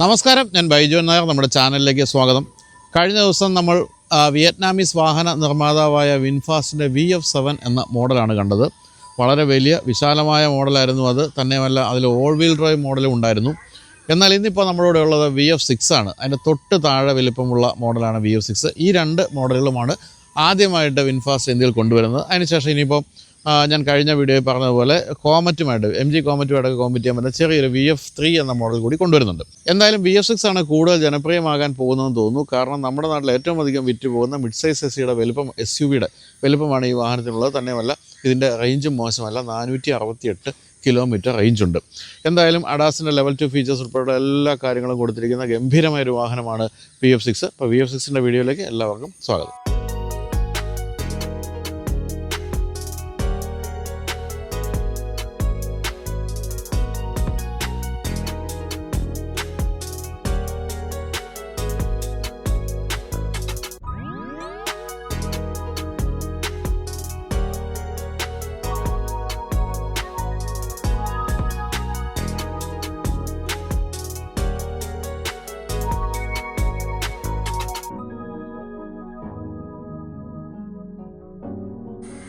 നമസ്കാരം ഞാൻ ബൈജോൻ നായർ നമ്മുടെ ചാനലിലേക്ക് സ്വാഗതം. കഴിഞ്ഞ ദിവസം നമ്മൾ വിയറ്റ്നാമീസ് വാഹന നിർമ്മാതാവായ വിൻഫാസ്റ്റിന്റെ വി എഫ് സെവൻ എന്ന മോഡലാണ് കണ്ടത്. വളരെ വലിയ വിശാലമായ മോഡലായിരുന്നു അത്. തന്നെയുമല്ല അതിൽ ഓൾ വീൽ ഡ്രൈവ് മോഡലും ഉണ്ടായിരുന്നു. എന്നാൽ ഇന്നിപ്പോൾ നമ്മുടെ ഉള്ളത് വി എഫ് സിക്സ് ആണ്. അതിന്റെ തൊട്ട് താഴെ വലിപ്പമുള്ള മോഡലാണ് വി എഫ് സിക്സ്. ഈ രണ്ട് മോഡലുകളുമാണ് ആദ്യമായിട്ട് വിൻഫാസ്റ്റ് ഇന്ത്യയിൽ കൊണ്ടുവരുന്നത്. അതിനുശേഷം ഇനിയിപ്പോൾ ഞാൻ കഴിഞ്ഞ വീഡിയോയിൽ പറഞ്ഞതുപോലെ കോമറ്റുമായിട്ട് എം ജി കോമറ്റുമായിട്ടൊക്കെ കോമ്പറ്റ് ചെയ്യാൻ പറ്റുന്ന ചെറിയൊരു വി എഫ് ത്രീ എന്ന മോഡൽ കൂടി കൊണ്ടുവരുന്നുണ്ട്. എന്തായാലും വി എഫ് സിക്സ് ആണ് കൂടുതൽ ജനപ്രിയമാകാൻ പോകുന്നതെന്ന് തോന്നുന്നു. കാരണം നമ്മുടെ നാട്ടിൽ ഏറ്റവും അധികം വിറ്റ് പോകുന്ന മിഡ് സൈസ് എസ് സിയുടെ വലുപ്പം എസ് യു വിയുടെ വലുപ്പമാണ് ഈ വാഹനത്തിനുള്ളത് തന്നെയുമല്ല ഇതിന്റെ റേഞ്ചും മോശമല്ല. നാനൂറ്റി അറുപത്തി എട്ട് കിലോമീറ്റർ റേഞ്ചുണ്ട് എന്തായാലും അഡാസിന്റെ ലെവൽ ടു ഫീച്ചേഴ്സ് ഉൾപ്പെടെ എല്ലാ കാര്യങ്ങളും കൊടുത്തിരിക്കുന്ന ഗംഭീരമായ ഒരു വാഹനമാണ് വി എഫ് സിക്സ് അപ്പോൾ വി എഫ് സിക്സിന്റെ വീഡിയോയിലേക്ക് എല്ലാവർക്കും സ്വാഗതം.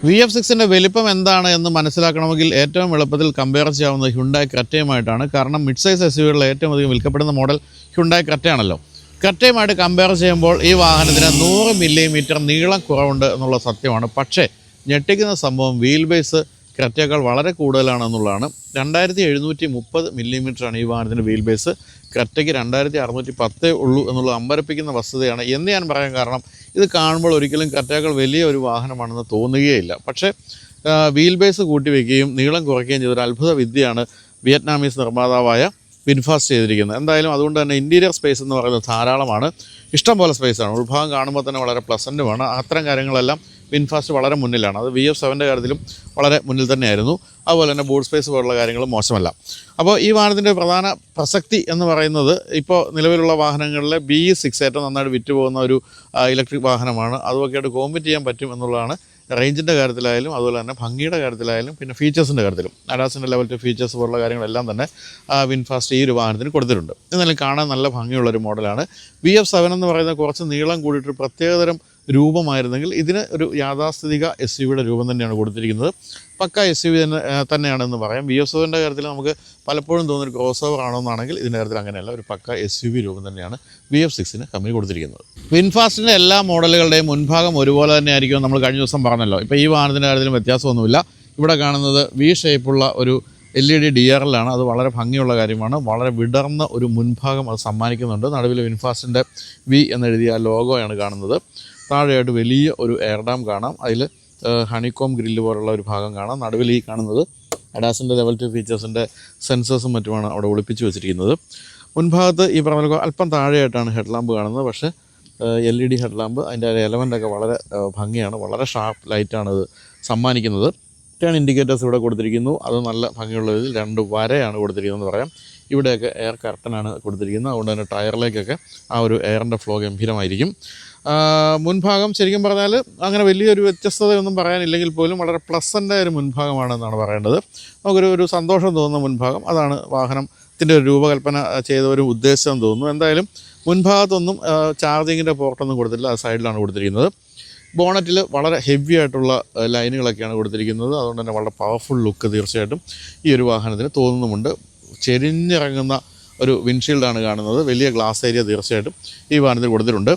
വി എഫ് സിക്സിന്റെ വലിപ്പം എന്താണ് എന്ന് മനസ്സിലാക്കണമെങ്കിൽ ഏറ്റവും എളുപ്പത്തിൽ കമ്പയർ ചെയ്യാവുന്നത് ഹ്യുണ്ടായി ക്രറ്റയുമായിട്ടാണ് കാരണം മിഡ് സൈസ് എസ് യുകളിൽ ഏറ്റവും അധികം വിൽക്കപ്പെടുന്ന മോഡൽ ഹ്യുണ്ടായി ക്രറ്റയാണല്ലോ ക്രറ്റയുമായിട്ട് കമ്പയർ ചെയ്യുമ്പോൾ ഈ വാഹനത്തിന് നൂറ് മില്ലിമീറ്റർ നീളം കുറവുണ്ട് എന്നുള്ള സത്യമാണ്. പക്ഷേ ഞെട്ടിക്കുന്ന സംഭവം വീൽ ബേസ് ക്രറ്റയേക്കാൾ വളരെ കൂടുതലാണെന്നുള്ളതാണ്. രണ്ടായിരത്തി എഴുന്നൂറ്റി മുപ്പത് മില്ലിമീറ്ററാണ് ഈ വാഹനത്തിന്റെ വീൽ ബേസ് ക്രറ്റയ്ക്ക് രണ്ടായിരത്തി അറുന്നൂറ്റി പത്തേ ഉള്ളൂ എന്നുള്ളത് അമ്പരപ്പിക്കുന്ന വസ്തുതയാണ്. എന്ന് ഞാൻ പറയാൻ കാരണം ഇത് കാണുമ്പോൾ ഒരിക്കലും ക്രറ്റയേക്കാൾ വലിയ ഒരു വാഹനമാണെന്ന് തോന്നുകയില്ല. പക്ഷേ വീൽ ബേസ് കൂട്ടി വയ്ക്കുകയും നീളം കുറയ്ക്കുകയും ചെയ്തൊരു അത്ഭുത വിദ്യയാണ് വിയറ്റ്നാമീസ് നിർമ്മാതാവായ വിൻഫാസ്റ്റ് ചെയ്തിരിക്കുന്നത്. എന്തായാലും അതുകൊണ്ട് തന്നെ ഇന്റീരിയർ സ്പേസ് എന്ന് പറയുന്നത് ധാരാളമാണ്. ഇഷ്ടം പോലെ സ്പേസാണ് ഉൾഭാഗം കാണുമ്പോൾ തന്നെ വളരെ പ്ലസന്റുമാണ് അത്തരം കാര്യങ്ങളെല്ലാം വിൻഫാസ്റ്റ് വളരെ മുന്നിലാണ്. അത് വി എഫ് സെവന്റെ കാര്യത്തിലും വളരെ മുന്നിൽ തന്നെയായിരുന്നു. അതുപോലെ തന്നെ ബോർഡ് സ്പേസ് പോലുള്ള കാര്യങ്ങളും മോശമല്ല. അപ്പോൾ ഈ വാഹനത്തിന്റെ പ്രധാന പ്രസക്തി എന്ന് പറയുന്നത് ഇപ്പോൾ നിലവിലുള്ള വാഹനങ്ങളിലെ ബി സിക്സ് ഏറ്റവും നന്നായിട്ട് വിറ്റ് പോകുന്ന ഒരു ഇലക്ട്രിക് വാഹനമാണ്. അതുമൊക്കെയായിട്ട് കോമ്പറ്റ് ചെയ്യാൻ പറ്റും എന്നുള്ളതാണ് റേഞ്ചിന്റെ കാര്യത്തിലായാലും അതുപോലെ തന്നെ ഭംഗിയുടെ കാര്യത്തിലായാലും പിന്നെ ഫീച്ചേഴ്സിന്റെ കാര്യത്തിലും. അഡാസിന്റെ ലെവൽ ടു ഫീച്ചേഴ്സ് പോലുള്ള കാര്യങ്ങളെല്ലാം തന്നെ വിൻഫാസ്റ്റ് ഈ ഒരു വാഹനത്തിന് കൊടുത്തിട്ടുണ്ട്. എന്നാലും കാണാൻ നല്ല ഭംഗിയുള്ളൊരു മോഡലാണ് വി എഫ് സെവൻ എന്ന് പറയുന്ന കുറച്ച് നീളം കൂടിയിട്ട് പ്രത്യേകതരം രൂപമായിരുന്നെങ്കിൽ ഇതിന് ഒരു യാഥാസ്ഥിതിക എസ് യുവിയുടെ രൂപം തന്നെയാണ് കൊടുത്തിരിക്കുന്നത്. പക്ക എസ് യു വി തന്നെ തന്നെയാണെന്ന് പറയാം. വി എസ് ഒവിന്റെ കാര്യത്തിൽ നമുക്ക് പലപ്പോഴും തോന്നുന്ന ക്രോസ് ഓവർ ആണെന്നാണെങ്കിൽ ഇതിന്റെ കാര്യത്തിൽ അങ്ങനെയല്ല. ഒരു പക്ക എസ് യു വി രൂപം തന്നെയാണ് വി എഫ് സിക്സിന് കമ്പനി കൊടുത്തിരിക്കുന്നത്. വിൻഫാസ്റ്റിന്റെ എല്ലാ മോഡലുകളുടെയും മുൻഭാഗം ഒരുപോലെ തന്നെ ആയിരിക്കും നമ്മൾ കഴിഞ്ഞ ദിവസം പറഞ്ഞല്ലോ. ഇപ്പോൾ ഈ വാഹനത്തിന്റെ കാര്യത്തിലും വ്യത്യാസമൊന്നുമില്ല. ഇവിടെ കാണുന്നത് വി ഷേപ്പുള്ള ഒരു L E D D R എല്ലാണ് അത് വളരെ ഭംഗിയുള്ള കാര്യമാണ്. വളരെ വിടർന്ന ഒരു മുൻഭാഗം അത് സമ്മാനിക്കുന്നുണ്ട്. നടുവിൽ വിൻഫാസ്റ്റിന്റെ വി എന്നെഴുതിയ ലോഗോയാണ് കാണുന്നത്. താഴെയായിട്ട് വലിയ ഒരു എയർ ഡാം കാണാം. അതിൽ ഹണിക്കോം ഗ്രില്ല് പോലുള്ള ഒരു ഭാഗം കാണാം. നടുവിൽ ഈ കാണുന്നത് അഡാസിന്റെ ലെവൽ ടു ഫീച്ചേഴ്സിന്റെ സെൻസേഴ്സും മറ്റുമാണ് അവിടെ ഒളിപ്പിച്ച് വെച്ചിരിക്കുന്നത്. മുൻഭാഗത്ത് ഈ പറഞ്ഞ അല്പം താഴെയായിട്ടാണ് ഹെഡ് ലാമ്പ് കാണുന്നത്. പക്ഷേ L E D head lamp അതിന്റെ എലമെന്റൊക്കെ വളരെ ഭംഗിയാണ്. വളരെ ഷാർപ്പ് ലൈറ്റാണ് ഇത് സമ്മാനിക്കുന്നത്. ടേൺ ഇൻഡിക്കേറ്റേഴ്സ് ഇവിടെ കൊടുത്തിരിക്കുന്നു. അത് നല്ല ഭംഗിയുള്ള ഇതിൽ രണ്ട് വരയാണ് കൊടുത്തിരിക്കുന്നത് പറയാം. ഇവിടെയൊക്കെ എയർ കർട്ടനാണ് കൊടുത്തിരിക്കുന്നത്. അതുകൊണ്ട് തന്നെ ടയറിലേക്കൊക്കെ ആ ഒരു എയറിന്റെ ഫ്ലോ ഗംഭീരമായിരിക്കും. മുൻഭാഗം ശരിക്കും പറഞ്ഞാൽ അങ്ങനെ വലിയൊരു വ്യത്യസ്തതയൊന്നും പറയാനില്ലെങ്കിൽ പോലും വളരെ പ്ലസന്റായ ഒരു മുൻഭാഗമാണെന്നാണ് പറയേണ്ടത്. നമുക്കൊരു ഒരു സന്തോഷം തോന്നുന്ന മുൻഭാഗം. അതാണ് വാഹനത്തിന്റെ ഒരു രൂപകൽപ്പന ചെയ്ത ഒരു ഉദ്ദേശം തോന്നുന്നു. എന്തായാലും മുൻഭാഗത്തൊന്നും ചാർജിങ്ങിന്റെ പോർട്ടൊന്നും കൊടുത്തില്ല ആ സൈഡിലാണ് കൊടുത്തിരിക്കുന്നത്. ബോണറ്റിൽ വളരെ ഹെവി ആയിട്ടുള്ള ലൈനുകളൊക്കെയാണ് കൊടുത്തിരിക്കുന്നത്. അതുകൊണ്ട് തന്നെ വളരെ പവർഫുൾ ലുക്ക് തീർച്ചയായിട്ടും ഈ ഒരു വാഹനത്തിന് തോന്നുന്നുമുണ്ട്. ചെരിഞ്ഞിറങ്ങുന്ന ഒരു വിൻഷീൽഡാണ് കാണുന്നത്. വലിയ ഗ്ലാസ് ഏരിയ തീർച്ചയായിട്ടും ഈ വാഹനത്തിൽ കൊടുത്തിട്ടുണ്ട്.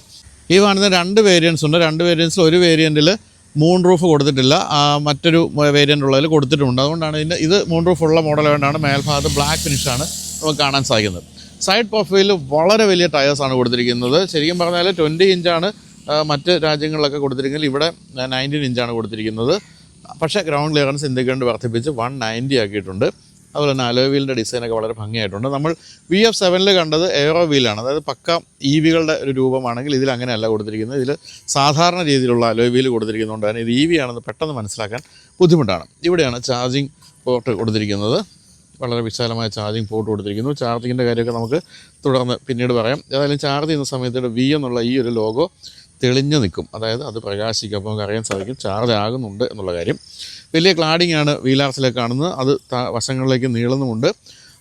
ഈ വാഹനത്തിന് രണ്ട് വേരിയൻസ് ഉണ്ട്. രണ്ട് വേരിയൻസിൽ ഒരു വേരിയന്റിൽ മൂൺ റൂഫ് കൊടുത്തിട്ടില്ല. മറ്റൊരു വേരിയന്റ് ഉള്ളതിൽ കൊടുത്തിട്ടുണ്ട്. അതുകൊണ്ടാണ് ഇതിന്റെ ഇത് മൂൺ റൂഫ് ഉള്ള മോഡൽ വേണ്ടാണ് മേൽഭാഗത്ത് ബ്ലാക്ക് ഫിനിഷാണ് നമുക്ക് കാണാൻ സാധിക്കുന്നത്. സൈഡ് പ്രൊഫൈൽ വളരെ വലിയ ടയേഴ്സാണ് കൊടുത്തിരിക്കുന്നത്. ശരിക്കും പറഞ്ഞാൽ ട്വന്റി ഇഞ്ചാണ് മറ്റ് രാജ്യങ്ങളിലൊക്കെ കൊടുത്തിരിക്കുന്നത്. ഇവിടെ നയന്റീൻ ഇഞ്ചാണ് കൊടുത്തിരിക്കുന്നത്. പക്ഷേ ഗ്രൗണ്ട് ക്ലിയറൻസ് ഇന്ത്യയ്ക്ക് വേണ്ടി വർദ്ധിപ്പിച്ച് വൺ നയന്റി ആക്കിയിട്ടുണ്ട്. അതുപോലെ തന്നെ അലോ വീലിന്റെ ഡിസൈനൊക്കെ വളരെ ഭംഗിയായിട്ടുണ്ട്. നമ്മൾ വി എഫ് സെവനിൽ കണ്ടത് എയറോ വീലാണ് അതായത് പക്ക ഇ വികളുടെ ഒരു രൂപമാണെങ്കിൽ ഇതിൽ അങ്ങനെയല്ല കൊടുത്തിരിക്കുന്നത്. ഇതിൽ സാധാരണ രീതിയിലുള്ള അലോ വീൽ കൊടുത്തിരിക്കുന്നതുകൊണ്ട് തന്നെ ഇത് ഇ വി ആണെന്ന് പെട്ടെന്ന് മനസ്സിലാക്കാൻ ബുദ്ധിമുട്ടാണ്. ഇവിടെയാണ് ചാർജിങ് പോർട്ട് കൊടുത്തിരിക്കുന്നത്. വളരെ വിശാലമായ ചാർജിങ് പോർട്ട് കൊടുത്തിരിക്കുന്നു. ചാർജിങ്ങിന്റെ കാര്യമൊക്കെ നമുക്ക് തുടർന്ന് പിന്നീട് പറയാം. ഏതായാലും ചാർജ് ചെയ്യുന്ന സമയത്ത് വി എന്നുള്ള ഈ ഒരു ലോഗോ തെളിഞ്ഞു നിൽക്കും. അതായത് അത് പ്രകാശിക്കും. അപ്പോൾ നമുക്ക് അറിയാൻ സാധിക്കും. ചാർജ് ആകുന്നുണ്ട് എന്നുള്ള കാര്യം. വലിയ ക്ലാഡിംഗ് ആണ് വീലാർസിലേക്ക് കാണുന്നത്. അത് വശങ്ങളിലേക്ക് നീളുന്നുമുണ്ട്.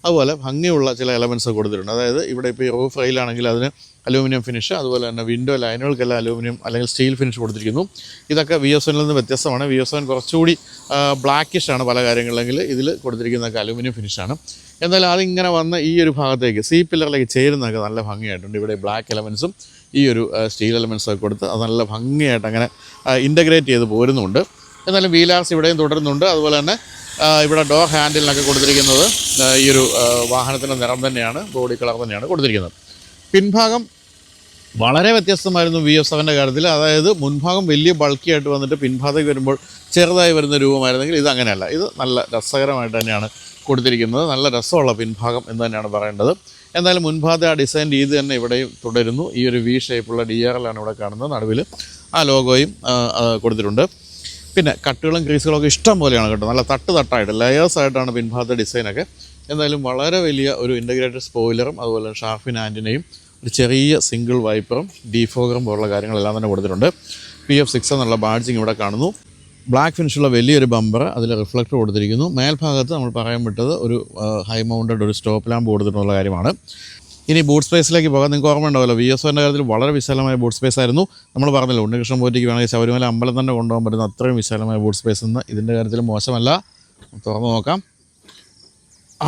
അതുപോലെ ഭംഗിയുള്ള ചില എലമെന്റ്സ് കൊടുത്തിട്ടുണ്ട്. അതായത് ഇവിടെ ഇപ്പോൾ ഈ റൂഫ് റെയിലാണെങ്കിൽ അതിന് അലൂമിനിയം ഫിനിഷ് അതുപോലെ തന്നെ വിൻഡോ ലൈനുകൾക്കെല്ലാം അലൂമിനിയം അല്ലെങ്കിൽ സ്റ്റീൽ ഫിനിഷ് കൊടുത്തിരിക്കുന്നു. ഇതൊക്കെ വി എസ് നിന്ന് വ്യത്യസ്തമാണ്. വി എസ് കുറച്ചുകൂടി ബ്ലാക്കിഷ് ആണ് പല കാര്യങ്ങളിലെങ്കിൽ ഇതിൽ കൊടുത്തിരിക്കുന്നതൊക്കെ അലൂമിനിയം ഫിനിഷാണ് എന്തായാലും അതിങ്ങനെ വന്ന് ഈ ഒരു ഭാഗത്തേക്ക് സി പില്ലറിലേക്ക് ചേരുന്നതൊക്കെ നല്ല ഭംഗിയായിട്ടുണ്ട്. ഇവിടെ ബ്ലാക്ക് എലമെൻസും ഈ ഒരു സ്റ്റീൽ എലമെൻസും ഒക്കെ കൊടുത്ത് അത് നല്ല ഭംഗിയായിട്ട് അങ്ങനെ ഇന്റഗ്രേറ്റ് ചെയ്ത് പോരുന്നുണ്ട്. എന്നാലും വീലാർസ് ഇവിടെയും തുടരുന്നുണ്ട്. അതുപോലെ തന്നെ ഇവിടെ ഡോ ഹാൻഡിലിനൊക്കെ കൊടുത്തിരിക്കുന്നത് ഈ ഒരു വാഹനത്തിന്റെ നിറം തന്നെയാണ് ബോഡി കളർ തന്നെയാണ് കൊടുത്തിരിക്കുന്നത്. പിൻഭാഗം വളരെ വ്യത്യസ്തമായിരുന്നു വി എഫ് സെവന്റെ കാര്യത്തിൽ. അതായത് മുൻഭാഗം വലിയ ബൾക്കിയായിട്ട് വന്നിട്ട് പിൻഭാഗത്തേക്ക് വരുമ്പോൾ ചെറുതായി വരുന്ന രൂപമായിരുന്നെങ്കിൽ ഇത് അങ്ങനെയല്ല. ഇത് നല്ല രസകരമായിട്ട് തന്നെയാണ് കൊടുത്തിരിക്കുന്നത്. നല്ല രസമുള്ള പിൻഭാഗം എന്ന് തന്നെയാണ് പറയേണ്ടത്. എന്തായാലും മുൻഭാഗത്തെ ആ ഡിസൈൻ രീതി തന്നെ ഇവിടെയും തുടരുന്നു. ഈ ഒരു വി ഷേപ്പുള്ള ഡി ആർ എല്ലാണ് ഇവിടെ കാണുന്നത്. നടുവിൽ ആ ലോഗോയും കൊടുത്തിട്ടുണ്ട്. പിന്നെ കട്ടുകളും ക്രീസുകളും ഒക്കെ ഇഷ്ടം പോലെയാണ് കേട്ടോ. നല്ല തട്ട് തട്ടായിട്ട് ലെയേഴ്സ് ആയിട്ടാണ് പിൻഭാഗത്തെ ഡിസൈനൊക്കെ. എന്തായാലും വളരെ വലിയ ഒരു ഇന്റഗ്രേറ്റഡ് സ്പോയിലറും അതുപോലെ ഷാർഫിൻ ആന്റിനെയും ഒരു ചെറിയ സിംഗിൾ വൈപ്പറും ഡീഫോഗറും പോലുള്ള കാര്യങ്ങളെല്ലാം തന്നെ കൊടുത്തിട്ടുണ്ട്. പി എഫ് സിക്സ് എന്നുള്ള ബാഡ്ജിങ് ഇവിടെ കാണുന്നു. ബ്ലാക്ക് ഫിനിഷുള്ള വലിയൊരു ബമ്പർ അതിൽ റിഫ്ലക്ടർ കൊടുത്തിരിക്കുന്നു. മേൽഭാഗത്ത് നമ്മൾ പറയാൻ വിട്ടത് ഒരു ഹൈ മൗണ്ടഡ് ഒരു സ്റ്റോപ്പ് ലാമ്പ് കൊടുത്തിട്ടുള്ള കാര്യമാണ്. ഇനി ബൂട്ട് സ്പേസിലേക്ക് പോകാൻ നിങ്ങൾക്ക് ഓർമ്മ ഉണ്ടാവല്ലോ വി എസ് ഒന്റെ കാര്യത്തിൽ വളരെ വിശാലമായ ബൂട്ട് സ്പേസ് ആയിരുന്നു. നമ്മൾ പറഞ്ഞല്ലോ ഉണ്ണികൃഷ്ണൻ പോറ്റിക്ക് വേണമെങ്കിൽ ശബരിമല അമ്പലം തന്നെ കൊണ്ടുപോകാൻ പറ്റുന്ന അത്രയും വിശാലമായ ബൂട്ട് സ്പേസ് എന്ന്. ഇതിന്റെ കാര്യത്തിൽ മോശമല്ല. തുറന്നു നോക്കാം. ആ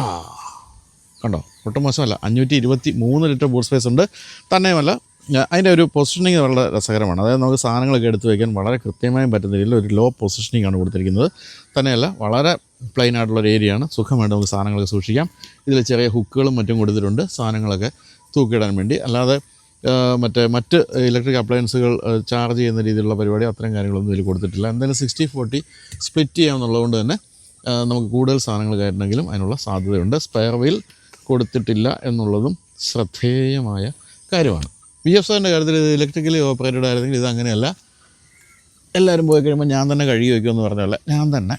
കണ്ടോ? ഒട്ടും മോശമല്ല. അഞ്ഞൂറ്റി ഇരുപത്തി മൂന്ന് ലിറ്റർ ബൂട്ട് സ്പേസ് ഉണ്ട്. തന്നെയുമല്ല അതിന്റെ ഒരു പൊസിഷനിങ് വളരെ രസകരമാണ്. അതായത് നമുക്ക് സാധനങ്ങളൊക്കെ എടുത്ത് വയ്ക്കാൻ വളരെ കൃത്യമായും പറ്റുന്ന രീതിയിൽ ഒരു ലോ പൊസിഷനിങ് ആണ് കൊടുത്തിരിക്കുന്നത്. തന്നെയല്ല വളരെ പ്ലെയിൻ ആയിട്ടുള്ള ഒരു ഏരിയയാണ് സുഖമായിട്ട് നമുക്ക് സാധനങ്ങളൊക്കെ സൂക്ഷിക്കാം. ഇതിൽ ചെറിയ ഹുക്കുകളും മറ്റും കൊടുത്തിട്ടുണ്ട്. സാധനങ്ങളൊക്കെ തൂക്കിയിടാൻ വേണ്ടി. അല്ലാതെ മറ്റേ മറ്റ് ഇലക്ട്രിക് അപ്ലയൻസുകൾ ചാർജ് ചെയ്യുന്ന രീതിയിലുള്ള പരിപാടി അത്തരം കാര്യങ്ങളൊന്നും ഇതിൽ കൊടുത്തിട്ടില്ല. എന്തായാലും സിക്സ്റ്റി ഫോർട്ടി സ്പ്ലിറ്റ് ചെയ്യാമെന്നുള്ളതുകൊണ്ട് തന്നെ നമുക്ക് കൂടുതൽ സാധനങ്ങൾ കയറ്റണമെങ്കിലും അതിനുള്ള സാധ്യതയുണ്ട്. സ്പെയർ വീൽ കൊടുത്തിട്ടില്ല എന്നുള്ളതും ശ്രദ്ധേയമായ കാര്യമാണ്. ബി എഫ് സെവന്റെ കാര്യത്തിൽ ഇത് ഇലക്ട്രിക്കലി ഓപ്പറേറ്റഡ് ആയിരുന്നെങ്കിൽ ഇത് അങ്ങനെയല്ല. എല്ലാവരും പോയി കഴിയുമ്പോൾ ഞാൻ തന്നെ കഴുകി വയ്ക്കുമെന്ന് പറഞ്ഞല്ല ഞാൻ തന്നെ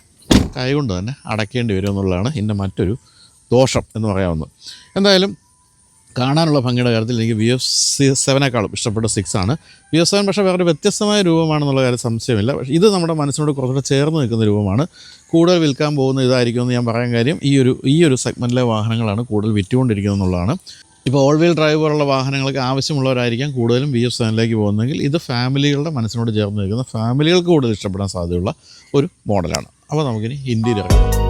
കൈകൊണ്ട് തന്നെ അടയ്ക്കേണ്ടി വരും എന്നുള്ളതാണ് മറ്റൊരു ദോഷം എന്ന് പറയാവുന്നത്. എന്തായാലും കാണാനുള്ള ഭംഗിയുടെ കാര്യത്തിൽ എനിക്ക് വി എഫ് സി സെവനേക്കാളും ഇഷ്ടപ്പെട്ട സിക്സ് ആണ്. വി എഫ് സെവൻ പക്ഷേ വേറെ വ്യത്യസ്തമായ രൂപമാണെന്നുള്ള കാര്യം സംശയമില്ല. പക്ഷേ ഇത് നമ്മുടെ മനസ്സിനോട് കുറച്ചുകൂടെ ചേർന്ന് നിൽക്കുന്ന രൂപമാണ്. കൂടുതൽ വിൽക്കാൻ പോകുന്ന ഇതായിരിക്കുമെന്ന് ഞാൻ പറയാൻ കാര്യം. ഈ ഒരു ഈ ഒരു സെഗ്മെന്റിലെ വാഹനങ്ങളാണ് കൂടുതൽ വിറ്റുകൊണ്ടിരിക്കുന്നത് എന്നുള്ളതാണ്. ഇപ്പോൾ ഓൾ വീൽ ഡ്രൈവ് പോലുള്ള വാഹനങ്ങൾക്ക് ആവശ്യമുള്ളവരായിരിക്കാം കൂടുതലും വി എഫ് സെവനിലേക്ക് പോകുന്നതെങ്കിൽ. ഇത് ഫാമിലികളുടെ മനസ്സിനോട് ചേർന്ന് നിൽക്കുന്ന ഫാമിലികൾക്ക് കൂടുതൽ ഇഷ്ടപ്പെടാൻ സാധ്യതയുള്ള ഒരു മോഡലാണ്. അപ്പോൾ നമുക്കിനി ഇന്ത്യയിൽ ഇറങ്ങാം.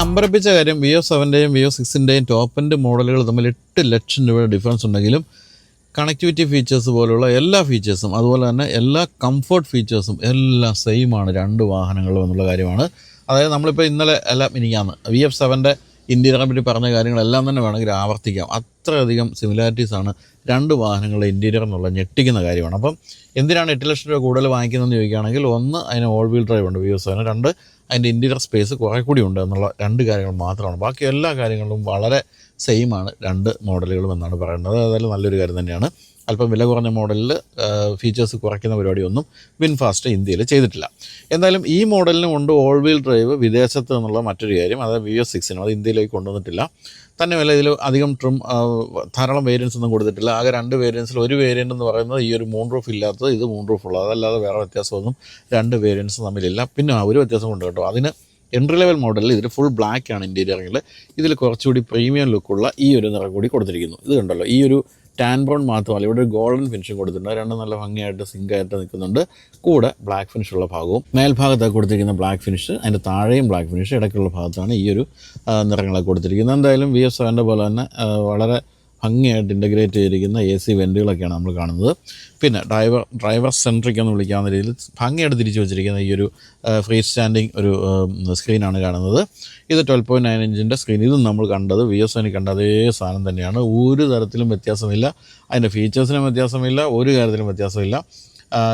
അമ്പരപ്പിച്ച കാര്യം വി എഫ് സെവന്റെയും വി എഫ് സിക്സിന്റെയും ടോപ്പ് എൻഡ് മോഡലുകൾ തമ്മിൽ എട്ട് ലക്ഷം രൂപയുടെ ഡിഫറൻസ് ഉണ്ടെങ്കിലും കണക്ടിവിറ്റി ഫീച്ചേഴ്സ് പോലുള്ള എല്ലാ ഫീച്ചേഴ്സും അതുപോലെ തന്നെ എല്ലാ കംഫർട്ട് ഫീച്ചേഴ്സും എല്ലാം സെയിം ആണ് രണ്ട് വാഹനങ്ങളും എന്നുള്ള കാര്യമാണ്. അതായത് നമ്മളിപ്പോൾ ഇന്നലെ എല്ലാം ഇനിക്കാന്ന് വി എഫ് സെവന്റെ ഇന്ത്യയിലെ പറ്റി പറഞ്ഞ കാര്യങ്ങളെല്ലാം തന്നെ വേണമെങ്കിൽ ആവർത്തിക്കാം. അത്രയധികം സിമിലാരിറ്റീസ് ആണ് രണ്ട് വാഹനങ്ങളുടെ ഇന്റീരിയർ എന്നുള്ള ഞെട്ടിക്കുന്ന കാര്യമാണ്. അപ്പം എന്തിനാണ് എട്ട് ലക്ഷം രൂപ കൂടുതൽ വാങ്ങിക്കുന്നതെന്ന് ചോദിക്കുകയാണെങ്കിൽ ഒന്ന് അതിന് ഓൾ വീൽ ഡ്രൈവ് ഉണ്ട് വി എസ് സെവന് രണ്ട് അതിന്റെ ഇന്റീരിയർ സ്പേസ് കുറേ കൂടി ഉണ്ട് എന്നുള്ള രണ്ട് കാര്യങ്ങൾ മാത്രമാണ്. ബാക്കി എല്ലാ കാര്യങ്ങളും വളരെ സെയിമാണ് രണ്ട് മോഡലുകളും എന്നാണ് പറയുന്നത്. അതായത് നല്ലൊരു കാര്യം തന്നെയാണ്. അല്പം വില കുറഞ്ഞ മോഡലിൽ ഫീച്ചേഴ്സ് കുറയ്ക്കുന്ന പരിപാടിയൊന്നും വിൻഫാസ്റ്റ് ഇന്ത്യയിൽ ചെയ്തിട്ടില്ല. എന്തായാലും ഈ മോഡലിന് ഉണ്ട് ഓൾ വീൽ ഡ്രൈവ് വിദേശത്ത് നിന്നുള്ള മറ്റൊരു കാര്യം അതായത് വി എസ് സിക്സിനും അത് ഇന്ത്യയിലേക്ക് കൊണ്ടുവന്നിട്ടില്ല. തന്നെയല്ല ഇതിൽ അധികം ട്രിം ധാരാളം വേരിയൻസ് ഒന്നും കൊടുത്തിട്ടില്ല. ആകെ രണ്ട് വേരിയൻസിൽ ഒരു വേരിയന്റ് എന്ന് പറയുന്നത് ഈ ഒരു മൂൺ റൂഫ് ഇല്ലാത്തത് ഇത് മൂൺ റൂഫ് ഉള്ളത്. അതല്ലാതെ വേറെ വ്യത്യാസമൊന്നും രണ്ട് വേരിയൻസ് തമ്മിലില്ല. പിന്നെ ഒരു വ്യത്യാസമുണ്ട് കേട്ടോ. അതിന് എൻട്രി ലെവൽ മോഡലിൽ ഇതിൽ ഫുൾ ബ്ലാക്ക് ആണ് ഇന്റീരിയറിൽ ഇതിൽ കുറച്ചുകൂടി പ്രീമിയം ലുക്കുള്ള ഈ ഒരു നിറം കൂടി കൊടുത്തിരിക്കുന്നു. ഇത് കണ്ടല്ലോ ഈ ഒരു ടാൻ ബ്രൗൺ മാത്രമല്ല ഇവിടെ ഒരു ഗോൾഡൻ ഫിനിഷും കൊടുത്തിട്ടുണ്ട്. രണ്ടും നല്ല ഭംഗിയായിട്ട് സിങ്കായിട്ട് നിൽക്കുന്നുണ്ട്. കൂടെ ബ്ലാക്ക് ഫിനിഷുള്ള ഭാഗവും മേൽഭാഗത്ത് കൊടുത്തിരിക്കുന്ന ബ്ലാക്ക് ഫിനിഷ് അതിന്റെ താഴെയും ബ്ലാക്ക് ഫിനിഷ് ഇടയ്ക്കുള്ള ഭാഗത്താണ് ഈ ഒരു നിറങ്ങളൊക്കെ കൊടുത്തിരിക്കുന്നത്. എന്തായാലും വി എഫ് സെവന്റെ പോലെ തന്നെ വളരെ ഭംഗിയായിട്ട് ഇന്റഗ്രേറ്റ് ചെയ്തിരിക്കുന്ന എ സി വെന്റുകളൊക്കെയാണ് നമ്മൾ കാണുന്നത്. പിന്നെ ഡ്രൈവർ ഡ്രൈവർ സെൻട്രിക് എന്ന് വിളിക്കാവുന്ന രീതിയിൽ ഭംഗിയായിട്ട് തിരിച്ചു വെച്ചിരിക്കുന്ന ഈ ഒരു ഫ്രീ സ്റ്റാൻഡിങ് ഒരു സ്ക്രീനാണ് കാണുന്നത്. ഇത് ട്വൽവ് പോയിന്റ് നയൻ ഇഞ്ചിന്റെ സ്ക്രീൻ ഇതും നമ്മൾ കണ്ടത് വി എസ് കണ്ട അതേ സാധനം തന്നെയാണ്. ഒരു തരത്തിലും വ്യത്യാസമില്ല. അതിന്റെ ഫീച്ചേഴ്സിനും വ്യത്യാസമില്ല. ഒരു കാര്യത്തിലും വ്യത്യാസമില്ല.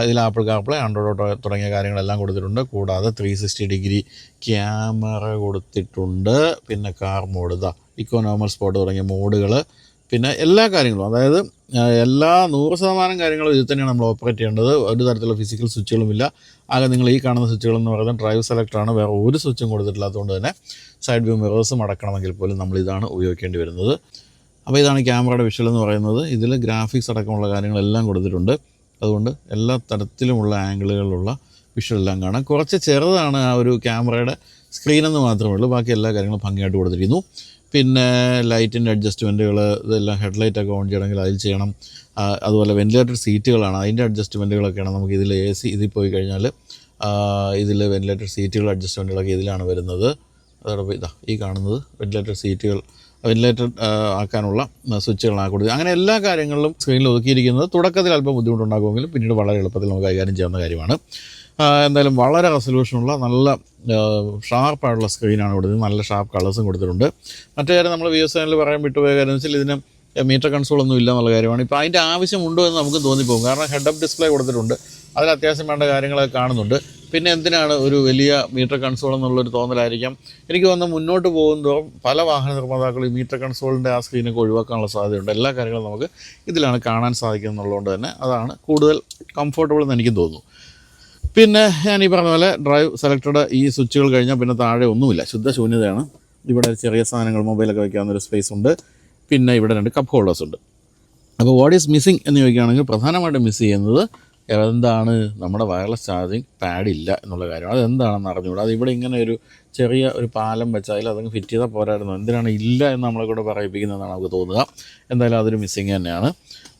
ഇതിൽ ആപ്പിൾ കാർപ്ലേ ആൻഡ്രോയിഡ് ഓട്ടോ തുടങ്ങിയ കാര്യങ്ങളെല്ലാം കൊടുത്തിട്ടുണ്ട്. കൂടാതെ ത്രീ സിക്സ്റ്റി ഡിഗ്രി ക്യാമറ കൊടുത്തിട്ടുണ്ട്. പിന്നെ കാർ മോഡ് ഇതാ ഇക്കോനോമൽ സ്പോട്ട് തുടങ്ങിയ മോഡുകൾ പിന്നെ എല്ലാ കാര്യങ്ങളും അതായത് എല്ലാ നൂറ് ശതമാനം കാര്യങ്ങളും ഇതിൽ തന്നെയാണ് നമ്മൾ ഓപ്പറേറ്റ് ചെയ്യേണ്ടത്. ഒരു തരത്തിലുള്ള ഫിസിക്കൽ സ്വിച്ചുകളുമില്ല ആകെ നിങ്ങൾ ഈ കാണുന്ന സ്വിച്ചുകളെന്ന് പറയുന്നത് ഡ്രൈവ് സെലക്ടറാണ് വേറെ ഒരു സ്വിച്ചും കൊടുത്തിട്ടില്ലാത്തതുകൊണ്ട് തന്നെ സൈഡ് വ്യൂ മിറേഴ്സും അടക്കണമെങ്കിൽ പോലും നമ്മൾ ഇതാണ് ഉപയോഗിക്കേണ്ടി വരുന്നത്. അപ്പോൾ ഇതാണ് ക്യാമറയുടെ വിഷ്വൽ എന്ന് പറയുന്നത്. ഇതിൽ ഗ്രാഫിക്സ് അടക്കമുള്ള കാര്യങ്ങളെല്ലാം കൊടുത്തിട്ടുണ്ട്. അതുകൊണ്ട് എല്ലാ തരത്തിലുമുള്ള ആംഗിളുകളിലുള്ള വിഷ്വൽ എല്ലാം കാണാം. കുറച്ച് ചെറുതാണ് ആ ഒരു ക്യാമറയുടെ സ്ക്രീനെന്ന് മാത്രമേ ഉള്ളൂ. ബാക്കി എല്ലാ കാര്യങ്ങളും ഭംഗിയായിട്ട് കൊടുത്തിരിക്കുന്നു. പിന്നെ ലൈറ്റിന്റെ അഡ്ജസ്റ്റ്മെന്റുകൾ ഇതെല്ലാം ഹെഡ്ലൈറ്റൊക്കെ ഓൺ ചെയ്യണമെങ്കിൽ അതിൽ ചെയ്യണം. അതുപോലെ വെന്റിലേറ്റർ സീറ്റുകളാണ്. അതിന്റെ അഡ്ജസ്റ്റ്മെന്റുകളൊക്കെയാണ് നമുക്ക് ഇതിൽ എ സി ഇതിൽ പോയി കഴിഞ്ഞാൽ ഇതിൽ വെന്റിലേറ്റർ സീറ്റുകൾ അഡ്ജസ്റ്റ്മെന്റുകളൊക്കെ ഇതിലാണ് വരുന്നത്. അതോടൊപ്പം ഇതാ ഈ കാണുന്നത് വെന്റിലേറ്റർ സീറ്റുകൾ വെന്റിലേറ്റർ ആക്കാനുള്ള സ്വിച്ചുകളാണ് കൊടുത്തത് അങ്ങനെ എല്ലാ കാര്യങ്ങളിലും സ്ക്രീനിൽ ഒതുക്കിയിരിക്കുന്നത് തുടക്കത്തിൽ അല്പം ബുദ്ധിമുട്ടുണ്ടാകുമെങ്കിലും പിന്നീട് വളരെ എളുപ്പത്തിൽ നമുക്ക് കൈകാര്യം ചെയ്യാവുന്ന കാര്യമാണ്. എന്തായാലും വളരെ റെസൊല്യൂഷനുള്ള നല്ല ഷാർപ്പായിട്ടുള്ള സ്ക്രീനാണ് കൊടുത്തത് നല്ല ഷാർപ്പ് കളേഴ്സും കൊടുത്തിട്ടുണ്ട്. മറ്റേ കാര്യം നമ്മൾ വി എസ് എനിൽ പറയാൻ വിട്ടുപോയ കാര്യം വെച്ചാൽ ഇതിന് മീറ്റർ കൺസോൾ ഒന്നും ഇല്ല എന്നുള്ള കാര്യമാണ്. ഇപ്പോൾ അതിന്റെ ആവശ്യമുണ്ടോ എന്ന് നമുക്ക് തോന്നിപ്പോകും. കാരണം ഹെഡ് അപ്പ് ഡിസ്പ്ലേ കൊടുത്തിട്ടുണ്ട്. അതിൽ അത്യാവശ്യം വേണ്ട കാര്യങ്ങളൊക്കെ കാണുന്നുണ്ട്. പിന്നെ എന്തിനാണ് ഒരു വലിയ മീറ്റർ കൺസോൾ എന്നുള്ളൊരു തോന്നലായിരിക്കാം. എനിക്ക് തോന്നുന്നു മുന്നോട്ട് പോകുന്നതോറും പല വാഹന നിർമ്മാതാക്കളും മീറ്റർ കൺസോളിന്റെ ആ സ്ക്രീനൊക്കെ ഒഴിവാക്കാനുള്ള സാധ്യതയുണ്ട്. എല്ലാ കാര്യങ്ങളും നമുക്ക് ഇതിലാണ് കാണാൻ സാധിക്കുന്നത് എന്നുള്ളതുകൊണ്ട് തന്നെ അതാണ് കൂടുതൽ കംഫർട്ടബിൾ എന്ന് എനിക്ക് തോന്നുന്നു. പിന്നെ ഞാൻ ഈ പറഞ്ഞ പോലെ ഡ്രൈവ് സെലക്ടഡ് ഈ സ്വിച്ചുകൾ കഴിഞ്ഞാൽ പിന്നെ താഴെ ഒന്നുമില്ല. ശുദ്ധ ശൂന്യതയാണ്. ഇവിടെ ചെറിയ സാധനങ്ങൾ മൊബൈലൊക്കെ വയ്ക്കാവുന്ന ഒരു സ്പേസ് ഉണ്ട്. പിന്നെ ഇവിടെ രണ്ട് കപ്പ് ഹോൾഡേഴ്സ് ഉണ്ട്. അപ്പോൾ വാട്ട് ഈസ് മിസ്സിങ് എന്ന് ചോദിക്കുകയാണെങ്കിൽ പ്രധാനമായിട്ടും മിസ് ചെയ്യുന്നത് എന്താണ്? നമ്മുടെ വയർലെസ് ചാർജിങ് ഇല്ല എന്നുള്ള കാര്യം അതെന്താണെന്ന് അറിഞ്ഞുകൂടാ? അത് ഇവിടെ ഇങ്ങനെ ഒരു ചെറിയ ഒരു പാലം വെച്ചാൽ അതങ്ങ് ഫിറ്റ് ചെയ്താൽ പോരായിരുന്നു. എന്തിനാണ് ഇല്ല എന്ന് നമ്മളെ കൂടെ പറയിപ്പിക്കുന്നതെന്നാണ് നമുക്ക് തോന്നുക. എന്തായാലും അതൊരു മിസ്സിങ് തന്നെയാണ്.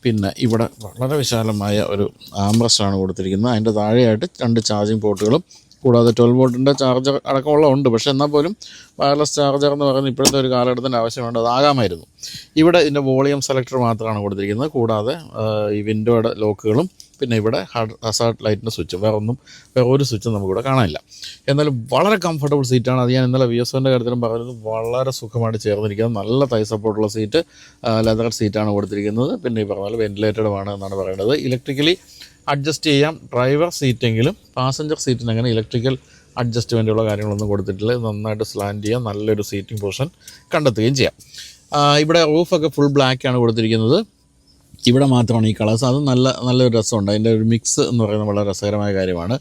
പിന്നെ ഇവിടെ വളരെ വിശാലമായ ഒരു ആംബ്രസ്റ്റാണ് കൊടുത്തിരിക്കുന്നത്. അതിന്റെ താഴെയായിട്ട് രണ്ട് ചാർജിങ് പോർട്ടുകളും കൂടാതെ ട്വൽവ് വോൾട്ടിന്റെ ചാർജർ അടക്കമുള്ള ഉണ്ട്. പക്ഷേ എന്നാൽ പോലും വയർലെസ് ചാർജർ എന്ന് പറയുന്നത് ഇപ്പോഴത്തെ ഒരു കാലഘട്ടത്തിന്റെ ആവശ്യമുണ്ട്. അതാകാമായിരുന്നു ഇവിടെ ഇതിന്റെ വോളിയം സെലക്ടർ മാത്രമാണ് കൊടുത്തിരിക്കുന്നത്. കൂടാതെ ഈ വിൻഡോയുടെ ലോക്കുകളും പിന്നെ ഇവിടെ ഹസാർഡ് ലൈറ്റിന്റെ സ്വിച്ച് വേറെ ഒന്നും വേറെ ഒരു സ്വിച്ചും നമുക്കിവിടെ കാണാനില്ല. എന്നാലും വളരെ കംഫർട്ടബിൾ സീറ്റാണ് അത് ഞാൻ ഇന്നലെ വി എസ് ഒന്റെ കാര്യത്തിലും പറഞ്ഞത് വളരെ സുഖമായിട്ട് ചേർന്നിരിക്കുന്നത് നല്ല തൈ സപ്പോർട്ടുള്ള സീറ്റ് ലെതർ സീറ്റാണ് കൊടുത്തിരിക്കുന്നത്. പിന്നെ ഈ പറഞ്ഞാൽ വെന്റിലേറ്റഡ് ആണ് എന്നാണ് പറയുന്നത്. ഇലക്ട്രിക്കലി അഡ്ജസ്റ്റ് ചെയ്യാം. ഡ്രൈവർ സീറ്റെങ്കിലും പാസഞ്ചർ സീറ്റിന് അങ്ങനെ ഇലക്ട്രിക്കൽ അഡ്ജസ്റ്റ്മെന്റുള്ള കാര്യങ്ങളൊന്നും കൊടുത്തിട്ടില്ല. നന്നായിട്ട് സ്ലാൻഡ് ചെയ്യാം. നല്ലൊരു സീറ്റിംഗ് പൊസിഷൻ കണ്ടെത്തുകയും ചെയ്യാം. ഇവിടെ റൂഫൊക്കെ ഫുൾ ബ്ലാക്കാണ് കൊടുത്തിരിക്കുന്നത്. ഇവിടെ മാത്രമാണ് ഈ കളേഴ്സ്. അത് നല്ല നല്ലൊരു രസമുണ്ട്. അതിന്റെ ഒരു മിക്സ് എന്ന് പറയുന്നത് വളരെ രസകരമായ കാര്യമാണ്.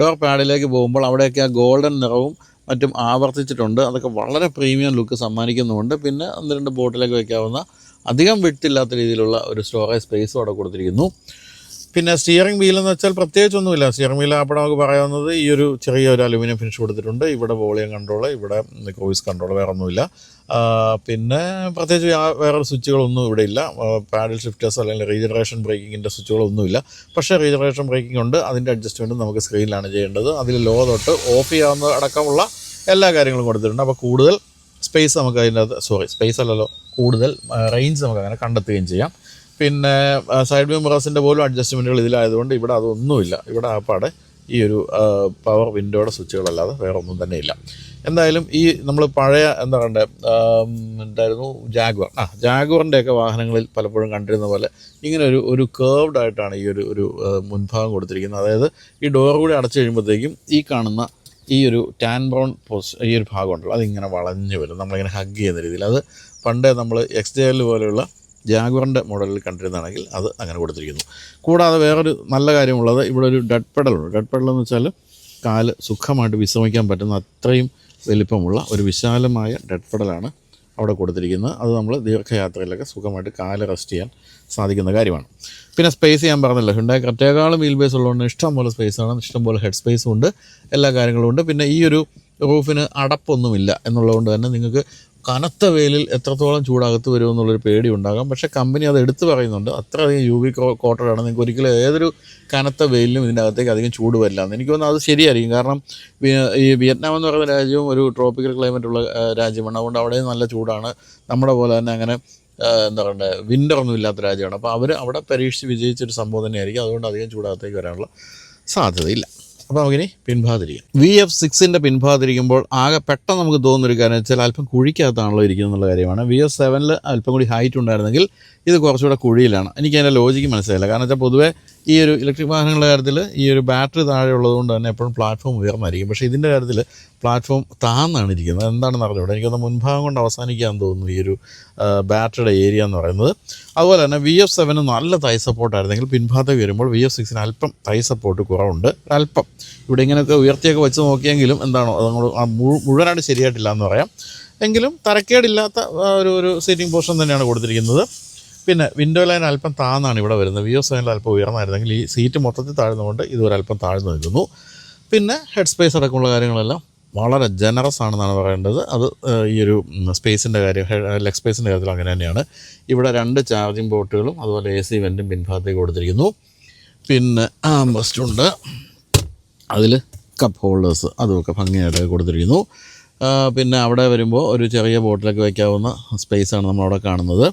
ഡോർ പാഡിലേക്ക് പോകുമ്പോൾ അവിടെയൊക്കെ ആ ഗോൾഡൻ നിറവും മറ്റും ആവർത്തിച്ചിട്ടുണ്ട്. അതൊക്കെ വളരെ പ്രീമിയം ലുക്ക് സമ്മാനിക്കുന്നുമുണ്ട്. പിന്നെ ഒന്ന് രണ്ട് ബോട്ടിലേക്ക് വയ്ക്കാവുന്ന അധികം വിട്ടില്ലാത്ത രീതിയിലുള്ള ഒരു സ്റ്റോറേജ് സ്പേസും അവിടെ കൊടുത്തിരിക്കുന്നു. പിന്നെ സ്റ്റിയറിംഗ് വീൽ എന്ന് വെച്ചാൽ പ്രത്യേകിച്ചൊന്നുമില്ല. സ്റ്റിയറിംഗ് വീൽ അപ്പോൾ നമുക്ക് പറയാവുന്നത് ഈ ഒരു ചെറിയ ഒരു അലുമിനിയം ഫിനിഷ് കൊടുത്തിട്ടുണ്ട്. ഇവിടെ വോളിയം കൺട്രോൾ ഇവിടെ ക്രൂയിസ് കൺട്രോൾ വേറെ ഒന്നുമില്ല പിന്നെ പ്രത്യേകിച്ച് വേറെ സ്വിച്ചുകളൊന്നും ഇവിടെ ഇല്ല. പാഡിൽ ഷിഫ്റ്റേഴ്സ് അല്ലെങ്കിൽ റീജനറേഷൻ ബ്രേക്കിങ്ങിന്റെ സ്വിച്ചുകളൊന്നുമില്ല. പക്ഷേ റീജനറേഷൻ ബ്രേക്കിംഗ് ഉണ്ട്. അതിന്റെ അഡ്ജസ്റ്റ്മെന്റ് നമുക്ക് സ്ക്രീനിലാണ് ചെയ്യേണ്ടത്. അതിൽ ലോ തൊട്ട് ഓഫ് ചെയ്യാവുന്ന അടക്കമുള്ള എല്ലാ കാര്യങ്ങളും കൊടുത്തിട്ടുണ്ട്. അപ്പോൾ കൂടുതൽ സ്പേസ് നമുക്ക് അതിന്റെ അകത്ത് സോറി സ്പേസ് അല്ലല്ലോ കൂടുതൽ റേഞ്ച് നമുക്ക് അങ്ങനെ കണ്ടെത്തുകയും ചെയ്യാം. പിന്നെ സൈഡ് വ്യൂ മിറേഴ്സിന്റെ പോലും അഡ്ജസ്റ്റ്മെന്റുകൾ ഇതിലായതുകൊണ്ട് ഇവിടെ അതൊന്നുമില്ല. ഇവിടെ ആപ്പാടെ ഈ ഒരു പവർ വിൻഡോയുടെ സ്വിച്ചുകളല്ലാതെ വേറെ ഒന്നും തന്നെ ഇല്ല. എന്തായാലും ഈ നമ്മൾ പഴയ എന്താ പറയണ്ടേ എന്തായിരുന്നു ജാഗ്വർ ആ ജാഗ്വറിന്റെയൊക്കെ വാഹനങ്ങളിൽ പലപ്പോഴും കണ്ടിരുന്ന പോലെ ഇങ്ങനെ ഒരു ഒരു കേർവ്ഡ് ആയിട്ടാണ് ഈ ഒരു ഒരു മുൻഭാഗം കൊടുത്തിരിക്കുന്നത്. അതായത് ഈ ഡോർ കൂടി അടച്ചു കഴിയുമ്പോഴത്തേക്കും ഈ കാണുന്ന ഈ ഒരു ടാൻ ബ്രൗൺ പോസ് ഈ ഒരു ഭാഗമുണ്ടല്ലോ അതിങ്ങനെ വളഞ്ഞു വരും. നമ്മളിങ്ങനെ ഹഗ് ചെയ്യുന്ന രീതിയിൽ. അത് പണ്ടേ നമ്മൾ എക്സ് ഡി എൽ പോലെയുള്ള ജാഗ്വറിന്റെ മോഡലിൽ കണ്ടിരുന്നതാണെങ്കിൽ അത് അങ്ങനെ കൊടുത്തിരിക്കുന്നു. കൂടാതെ വേറൊരു നല്ല കാര്യമുള്ളത് ഇവിടെ ഒരു ഡെഡ് പെഡലുണ്ട്. ഡെഡ് പെഡൽ എന്ന് വെച്ചാൽ കാൽ സുഖമായിട്ട് വിശ്രമിക്കാൻ പറ്റുന്ന അത്രയും വലിപ്പമുള്ള ഒരു വിശാലമായ ഡെഡ് പെഡലാണ് അവിടെ കൊടുത്തിരിക്കുന്നത്. അത് നമ്മൾ ദീർഘയാത്രയിലൊക്കെ സുഖമായിട്ട് കാൽ റെസ്റ്റ് ചെയ്യാൻ സാധിക്കുന്ന കാര്യമാണ്. പിന്നെ സ്പേസ് ഞാൻ പറഞ്ഞല്ലോ. ഹുണ്ടായി കറ്റേക്കാളും വീൽ ബേസ് ഉള്ളതുകൊണ്ട് ഇഷ്ടംപോലെ സ്പേസാണ് ഇഷ്ടംപോലെ ഹെഡ് സ്പേസും ഉണ്ട്. എല്ലാ കാര്യങ്ങളും ഉണ്ട്. പിന്നെ ഈ ഒരു റൂഫിന് അടപ്പൊന്നുമില്ല എന്നുള്ളതുകൊണ്ട് തന്നെ നിങ്ങൾക്ക് കനത്ത വെയിലിൽ എത്രത്തോളം ചൂടകത്ത് വരുമോ എന്നുള്ളൊരു പേടി ഉണ്ടാകാം. പക്ഷേ കമ്പനി അത് എടുത്തു പറയുന്നുണ്ട്. അത്രയധികം യു വി കോട്ടഡാണ് നിങ്ങൾക്ക് ഒരിക്കലും ഏതൊരു കനത്ത വെയിലിലും ഇതിന്റെ അകത്തേക്ക് അധികം ചൂട് വരില്ല. എന്ന് എനിക്ക് തോന്നുന്നു അത് ശരിയായിരിക്കും. കാരണം ഈ വിയറ്റ്നാം എന്ന് പറയുന്ന രാജ്യവും ഒരു ട്രോപ്പിക്കൽ ക്ലൈമറ്റ് ഉള്ള രാജ്യമാണ്. അതുകൊണ്ട് അവിടെ നല്ല ചൂടാണ്. നമ്മുടെ പോലെ തന്നെ അങ്ങനെ എന്താ പറയുക വിന്റർ ഒന്നും ഇല്ലാത്ത രാജ്യമാണ്. അപ്പോൾ അവർ അവിടെ പരീക്ഷിച്ച് വിജയിച്ചൊരു സംഭവം തന്നെയായിരിക്കും. അതുകൊണ്ട് അധികം ചൂടകത്തേക്ക് വരാനുള്ള സാധ്യതയില്ല. അപ്പോൾ നമുക്കിനി പിൻഭാതിരിക്കാം വി എഫ് സിക്സിന്റെ പിൻഭാതിരിക്കുമ്പോൾ ആകെ പെട്ടെന്ന് നമുക്ക് തോന്നുന്നൊരു കാര്യം വെച്ചാൽ അല്പം കുഴിക്കകത്താണല്ലോ ഇരിക്കുന്നത് എന്നുള്ള കാര്യമാണ്. വി എഫ് സെവനിൽ അല്പം കൂടി ഹൈറ്റ് ഉണ്ടായിരുന്നെങ്കിൽ ഇത് കുറച്ചുകൂടെ കുഴിയിലാണ്. എനിക്ക് അതിന്റെ ലോജിക്ക് മനസ്സിലായില്ല. കാരണം വെച്ചാൽ പൊതുവേ ഈ ഒരു ഇലക്ട്രിക് വാഹനങ്ങളുടെ കാര്യത്തിൽ ഈ ഒരു ബാറ്ററി താഴെ ഉള്ളതുകൊണ്ട് തന്നെ എപ്പോഴും പ്ലാറ്റ്ഫോം ഉയർന്നായിരിക്കും പക്ഷേ ഇതിന്റെ കാര്യത്തിൽ പ്ലാറ്റ്ഫോം താന്നാണ് ഇരിക്കുന്നത്. എന്താണെന്ന് അറിഞ്ഞൂടെ? എനിക്കൊന്ന് മുൻഭാഗം കൊണ്ട് അവസാനിക്കാൻ തോന്നുന്നു ഈ ഒരു ബാറ്ററിയുടെ ഏരിയ എന്ന് പറയുന്നത്. അതുപോലെ തന്നെ വി എഫ് സെവന് നല്ല തൈ സപ്പോർട്ടായിരുന്നെങ്കിൽ പിൻഭാഗത്ത് വരുമ്പോൾ വി എഫ് സിക്സിന് അല്പം തൈ സപ്പോർട്ട് കുറവുണ്ട്. അല്പം. ഇവിടെ ഇങ്ങനെയൊക്കെ ഉയർത്തിയൊക്കെ വെച്ച് നോക്കിയെങ്കിലും എന്താണോ അതങ്ങോട്ട് മുഴുവനായിട്ട് ശരിയായിട്ടില്ല എന്ന് പറയാം. എങ്കിലും തരക്കേടില്ലാത്ത ഒരു ഒരു സീറ്റിംഗ് പോർഷൻ തന്നെയാണ് കൊടുത്തിരിക്കുന്നത്. പിന്നെ വിൻഡോ ലൈൻ അല്പം താന്നാണ് ഇവിടെ വരുന്നത്. വി എഫ് സെവനിൽ അല്പം ഉയർന്നായിരുന്നെങ്കിൽ ഈ സീറ്റ് മൊത്തത്തിൽ താഴ്ന്നുകൊണ്ട് ഇതുവരെ അല്പം താഴ്ന്നു നിൽക്കുന്നു. പിന്നെ ഹെഡ് സ്പേസ് അടക്കമുള്ള കാര്യങ്ങളെല്ലാം വളരെ ജനറസ് ആണെന്നാണ് പറയേണ്ടത്. അത് ഈ ഒരു സ്പേസിന്റെ കാര്യം ലെഗ് സ്പേസിന്റെ കാര്യത്തിൽ അങ്ങനെ തന്നെയാണ്. ഇവിടെ രണ്ട് ചാർജിങ് പോർട്ടുകളും അതുപോലെ എ സി വെന്റും പിൻഭാഗത്തേക്ക് കൊടുത്തിരിക്കുന്നു. പിന്നെ ആംബസ്റ്റ് ഉണ്ട്. അതിൽ കപ്പ് ഹോൾഡേഴ്സ് അതുമൊക്കെ ഭംഗിയായിട്ട് കൊടുത്തിരിക്കുന്നു. പിന്നെ അവിടെ വരുമ്പോൾ ഒരു ചെറിയ ബോട്ടിലൊക്കെ വയ്ക്കാവുന്ന സ്പേസാണ് നമ്മളവിടെ കാണുന്നത്.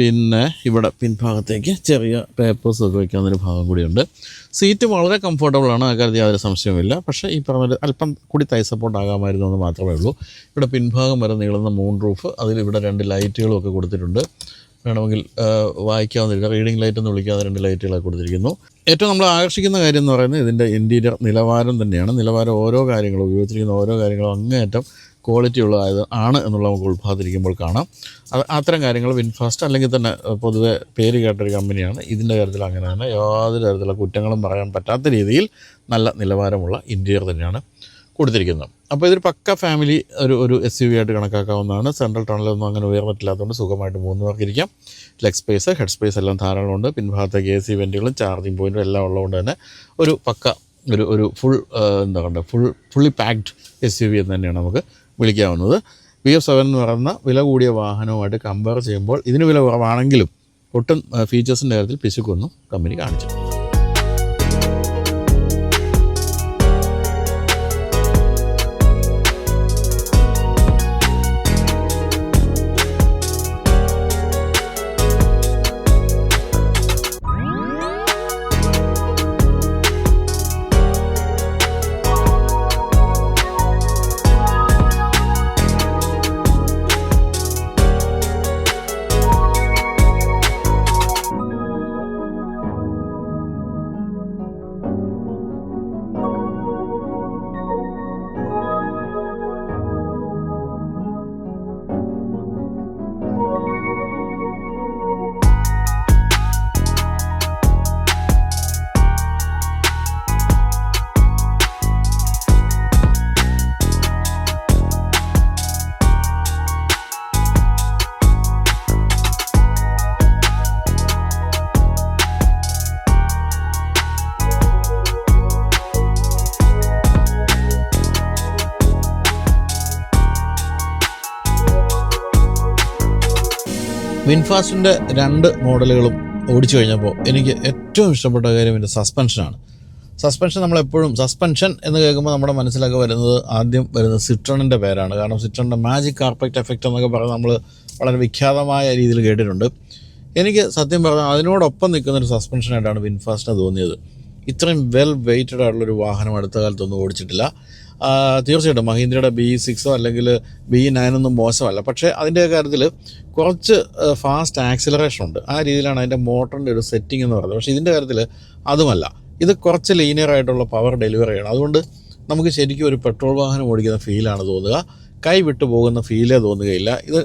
പിന്നെ ഇവിടെ പിൻഭാഗത്തേക്ക് ചെറിയ പേപ്പേഴ്സ് ഒക്കെ വയ്ക്കാവുന്നൊരു ഭാഗം കൂടിയുണ്ട്. സീറ്റ് വളരെ കംഫർട്ടബിളാണ് ആ കാര്യത്തിൽ യാതൊരു സംശയവുമില്ല. പക്ഷേ ഈ പറഞ്ഞ അല്പം കൂടി തൈ സപ്പോർട്ട് ആകാമായിരുന്നു എന്ന് മാത്രമേ ഉള്ളൂ. ഇവിടെ പിൻഭാഗം വരെ നീളുന്ന മൂൺ റൂഫ് അതിൽ ഇവിടെ രണ്ട് ലൈറ്റുകളും ഒക്കെ കൊടുത്തിട്ടുണ്ട്. വേണമെങ്കിൽ വായിക്കാവുന്ന റീഡിംഗ് ലൈറ്റ് എന്ന് വിളിക്കാവുന്ന രണ്ട് ലൈറ്റുകളൊക്കെ കൊടുത്തിരിക്കുന്നു. ഏറ്റവും നമ്മൾ ആകർഷിക്കുന്ന കാര്യം എന്ന് പറയുന്നത് ഇതിന്റെ ഇന്റീരിയർ നിലവാരം തന്നെയാണ്. നിലവാരം ഓരോ കാര്യങ്ങളും ഉപയോഗിച്ചിരിക്കുന്ന ഓരോ കാര്യങ്ങളും അങ്ങേയറ്റം ക്വാളിറ്റി ഉള്ളതായത് ആണ് എന്നുള്ള നമുക്ക് ഉത്പാദിപ്പിക്കുമ്പോൾ കാണാം. അത് അത്തരം കാര്യങ്ങൾ വിൻഫാസ്റ്റ് അല്ലെങ്കിൽ തന്നെ പൊതുവേ പേര് കേട്ടൊരു കമ്പനിയാണ്. ഇതിന്റെ കാര്യത്തിൽ അങ്ങനെ തന്നെ യാതൊരു തരത്തിലുള്ള കുറ്റങ്ങളും പറയാൻ പറ്റാത്ത രീതിയിൽ നല്ല നിലവാരമുള്ള ഇന്റീരിയർ തന്നെയാണ് കൊടുത്തിരിക്കുന്നത്. അപ്പോൾ ഇതൊരു പക്ക ഫാമിലി ഒരു ഒരു എസ് യു വി ആയിട്ട് കണക്കാക്കാവുന്നതാണ്. സെൻട്രൽ ടണലൊന്നും അങ്ങനെ ഉയർന്നിട്ടില്ലാത്തതുകൊണ്ട് സുഖമായിട്ട് മൂന്ന് പേർക്ക് ഇരിക്കാം. ലെഗ് സ്പേസ് ഹെഡ് സ്പേസ് എല്ലാം ധാരാളമുണ്ട് പിൻഭാഗത്തേക്ക് എ സി വെന്റുകളും ചാർജിങ് പോയിന്റും എല്ലാം ഉള്ളതുകൊണ്ട് തന്നെ ഒരു പക്ക ഒരു ഒരു ഫുൾ എന്താ പറയുക full fully packed S U V എന്ന് തന്നെയാണ് നമുക്ക് വിളിക്കാവുന്നത്. വി എഫ് സെവൻ എന്ന് പറയുന്ന വില കൂടിയ വാഹനവുമായിട്ട് കമ്പയർ ചെയ്യുമ്പോൾ ഇതിന് വില കുറവാണെങ്കിലും ഒട്ടും ഫീച്ചേഴ്സിന്റെ കാര്യത്തിൽ പിശുക്കൊന്നും കമ്പനി കാണിച്ചിട്ടില്ല. വിൻഫാസ്റ്റിന്റെ രണ്ട് മോഡലുകളും ഓടിച്ചു കഴിഞ്ഞപ്പോൾ എനിക്ക് ഏറ്റവും ഇഷ്ടപ്പെട്ട കാര്യം ഇതിന്റെ സസ്പെൻഷനാണ് സസ്പെൻഷൻ നമ്മളെപ്പോഴും സസ്പെൻഷൻ എന്ന് കേൾക്കുമ്പോൾ നമ്മുടെ മനസ്സിലൊക്കെ വരുന്നത് ആദ്യം വരുന്നത് സിട്രണിന്റെ പേരാണ്. കാരണം സിട്രണിന്റെ മാജിക് കാർപ്പറ്റ് എഫക്റ്റ് എന്നൊക്കെ പറഞ്ഞ് നമ്മൾ വളരെ വിഖ്യാതമായ രീതിയിൽ കേട്ടിട്ടുണ്ട്. എനിക്ക് സത്യം പറഞ്ഞാൽ അതിനോടൊപ്പം നിൽക്കുന്ന ഒരു സസ്പെൻഷനായിട്ടാണ് വിൻഫാസ്റ്റിന് തോന്നിയത്. ഇത്രയും വെൽ വെയ്റ്റഡ് ആയിട്ടുള്ളൊരു വാഹനം അടുത്ത കാലത്തൊന്നും ഓടിച്ചിട്ടില്ല. തീർച്ചയായിട്ടും മഹീന്ദ്രയുടെ ബി സിക്സോ അല്ലെങ്കിൽ ബി നയനൊന്നും മോശമല്ല. പക്ഷേ അതിന്റെ കാര്യത്തിൽ കുറച്ച് ഫാസ്റ്റ് ആക്സിലറേഷൻ ഉണ്ട്. ആ രീതിയിലാണ് അതിന്റെ മോട്ടറിന്റെ ഒരു സെറ്റിംഗ് എന്ന് പറയുന്നത്. പക്ഷേ ഇതിന്റെ കാര്യത്തിൽ അതുമല്ല. ഇത് കുറച്ച് ലീനിയർ ആയിട്ടുള്ള പവർ ഡെലിവറി ആണ്. അതുകൊണ്ട് നമുക്ക് ശരിക്കും ഒരു പെട്രോൾ വാഹനം ഓടിക്കുന്ന ഫീലാണ് തോന്നുക. കൈ വിട്ടു പോകുന്ന ഫീലേ തോന്നുകയില്ല. ഇത്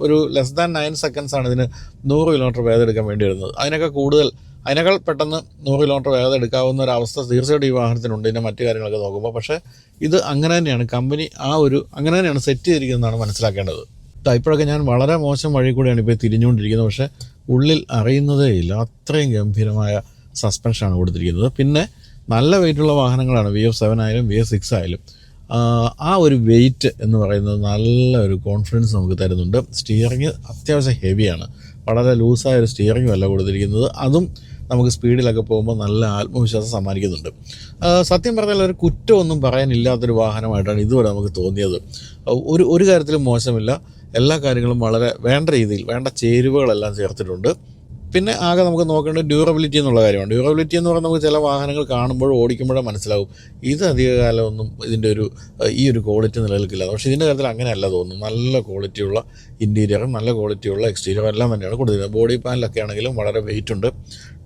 ഒരു ലെസ് ദാൻ നയൻ സെക്കൻഡ്സ് ആണ് ഇതിന് നൂറ് കിലോമീറ്റർ വേദം എടുക്കാൻ വേണ്ടി വരുന്നത്. അതിനൊക്കെ കൂടുതൽ അതിനേക്കാൾ പെട്ടെന്ന് നൂറ് കിലോമീറ്റർ വേഗത എടുക്കാവുന്ന ഒരു അവസ്ഥ തീർച്ചയായിട്ടും ഈ വാഹനത്തിനുണ്ട്. ഇതിന്റെ മറ്റു കാര്യങ്ങളൊക്കെ നോക്കുമ്പോൾ പക്ഷേ ഇത് അങ്ങനെ തന്നെയാണ്. കമ്പനി ആ ഒരു അങ്ങനെ തന്നെയാണ് സെറ്റ് ചെയ്തിരിക്കുന്നതാണ് മനസ്സിലാക്കേണ്ടത്. ഇപ്പോഴൊക്കെ ഞാൻ വളരെ മോശം വഴി കൂടിയാണ് ഇപ്പോൾ തിരിഞ്ഞുകൊണ്ടിരിക്കുന്നത്. പക്ഷേ ഉള്ളിൽ അറിയുന്നതേ ഇല്ല. അത്രയും ഗംഭീരമായ സസ്പെൻഷനാണ് കൊടുത്തിരിക്കുന്നത്. പിന്നെ നല്ല വെയിറ്റുള്ള വാഹനങ്ങളാണ്. വി എഫ് സെവൻ ആയാലും വി എഫ് സിക്സ് ആയാലും. ആ, ഒരു വെയിറ്റ് എന്ന് പറയുന്നത് നല്ല ഒരു കോൺഫിഡൻസ് നമുക്ക് തരുന്നുണ്ട്. സ്റ്റിയറിങ് അത്യാവശ്യം ഹെവിയാണ് വളരെ ലൂസായ ഒരു സ്റ്റിയറിംഗും അല്ല കൊടുത്തിരിക്കുന്നത്. അതും നമുക്ക് സ്പീഡിലൊക്കെ പോകുമ്പോൾ നല്ല ആത്മവിശ്വാസം സമ്മാനിക്കുന്നുണ്ട്. സത്യം പറഞ്ഞാൽ ഒരു കുറ്റമൊന്നും പറയാനില്ലാത്തൊരു വാഹനമായിട്ടാണ് ഇതുവരെ നമുക്ക് തോന്നിയത്. ഒരു ഒരു കാര്യത്തിലും മോശമില്ല. എല്ലാ കാര്യങ്ങളും വളരെ വേണ്ട രീതിയിൽ വേണ്ട ചേരുവകളെല്ലാം ചേർത്തിട്ടുണ്ട്. പിന്നെ ആകെ നമുക്ക് നോക്കേണ്ടത് ഡ്യൂറബിലിറ്റി എന്നുള്ള കാര്യമാണ്. ഡ്യൂറബിലിറ്റി എന്ന് പറഞ്ഞാൽ നമുക്ക് ചില വാഹനങ്ങൾ കാണുമ്പോഴോ ഓടിക്കുമ്പോഴോ മനസ്സിലാവും. ഇത് അധികകാലമൊന്നും ഇതിന്റെ ഒരു ഈ ഒരു ക്വാളിറ്റി നിലനിൽക്കില്ല. പക്ഷേ ഇതിന്റെ കാര്യത്തിൽ അങ്ങനെയല്ല തോന്നുന്നു. നല്ല ക്വാളിറ്റിയുള്ള ഇന്റീരിയറും നല്ല ക്വാളിറ്റിയുള്ള എക്സ്റ്റീരിയറും എല്ലാം തന്നെയാണ് കൊടുത്തിരുന്നത് ബോഡി പാനലൊക്കെ ആണെങ്കിലും വളരെ വെയിറ്റ് ഉണ്ട്.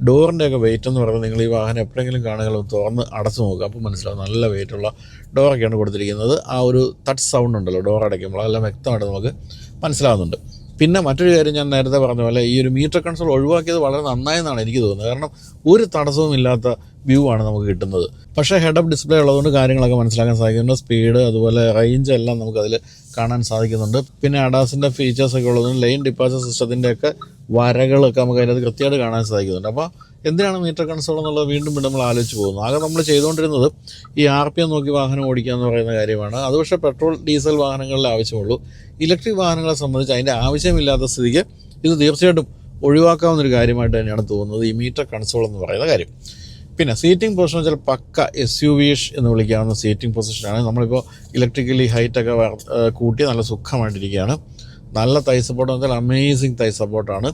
ഡോറിന്റെയൊക്കെ വെയിറ്റ് എന്ന് പറഞ്ഞാൽ നിങ്ങൾ ഈ വാഹനം എപ്പോഴെങ്കിലും കാണുകയും തുറന്ന് അടച്ചു നോക്കുക. അപ്പോൾ മനസ്സിലാവും നല്ല വെയിറ്റുള്ള ഡോറൊക്കെയാണ് കൊടുത്തിരിക്കുന്നത്. ആ ഒരു ടച്ച് സൗണ്ട് ഉണ്ടല്ലോ ഡോർ അടയ്ക്കുമ്പോൾ അതെല്ലാം വ്യക്തമായിട്ട് നമുക്ക് മനസ്സിലാവുന്നുണ്ട്. പിന്നെ മറ്റൊരു കാര്യം ഞാൻ നേരത്തെ പറഞ്ഞ പോലെ ഈ ഒരു മീറ്റർ കൺസോൾ ഒഴിവാക്കിയത് വളരെ നന്നായെന്നാണ് എനിക്ക് തോന്നുന്നത്. കാരണം ഒരു തടസ്സവും ഇല്ലാത്ത വ്യൂ ആണ് നമുക്ക് കിട്ടുന്നത്. പക്ഷേ ഹെഡ് അപ്പ് ഡിസ്പ്ലേ ഉള്ളതുകൊണ്ട് കാര്യങ്ങളൊക്കെ മനസ്സിലാക്കാൻ സാധിക്കുന്നുണ്ട്. സ്പീഡ് അതുപോലെ റേഞ്ച് എല്ലാം നമുക്കതിൽ കാണാൻ സാധിക്കുന്നുണ്ട്. പിന്നെ അഡാസിന്റെ ഫീച്ചേഴ്സൊക്കെ ഉള്ളതുകൊണ്ട് ലൈൻ ഡിപ്പാച്ചർ സിസ്റ്റത്തിന്റെയൊക്കെ വരകളൊക്കെ നമുക്ക് അതിനകത്ത് കൃത്യമായിട്ട് കാണാൻ സാധിക്കുന്നുണ്ട്. അപ്പോൾ എന്തിനാണ് മീറ്റർ കൺസോൾ എന്നുള്ളത് വീണ്ടും വീണ്ടും നമ്മൾ ആലോചിച്ച് പോകുന്നു. ആകെ നമ്മൾ ചെയ്തുകൊണ്ടിരുന്നത് ഈ ആർ പി എം നോക്കി വാഹനം ഓടിക്കുക എന്ന് പറയുന്ന കാര്യമാണ്. അത് പക്ഷേ പെട്രോൾ ഡീസൽ വാഹനങ്ങളിൽ ആവശ്യമുള്ളൂ. ഇലക്ട്രിക് വാഹനങ്ങളെ സംബന്ധിച്ച് അതിന്റെ ആവശ്യമില്ലാത്ത സ്ഥിതിക്ക് ഇത് തീർച്ചയായിട്ടും ഒഴിവാക്കാവുന്ന ഒരു കാര്യമായിട്ട് തന്നെയാണ് തോന്നുന്നത് ഈ മീറ്റർ കൺസോൾ എന്ന് പറയുന്ന കാര്യം. പിന്നെ സീറ്റിംഗ് പൊസിഷൻ വെച്ചാൽ പക്ക എസ് യു വിഷ് എന്ന് വിളിക്കാവുന്ന സീറ്റിംഗ് പൊസിഷനാണ്. നമ്മളിപ്പോൾ ഇലക്ട്രിക്കലി ഹൈറ്റൊക്കെ കൂട്ടി നല്ല സുഖമായിട്ടിരിക്കുകയാണ്. നല്ല തൈ സപ്പോർട്ട് എന്ന് വെച്ചാൽ അമേസിങ് തൈ സപ്പോർട്ടാണ്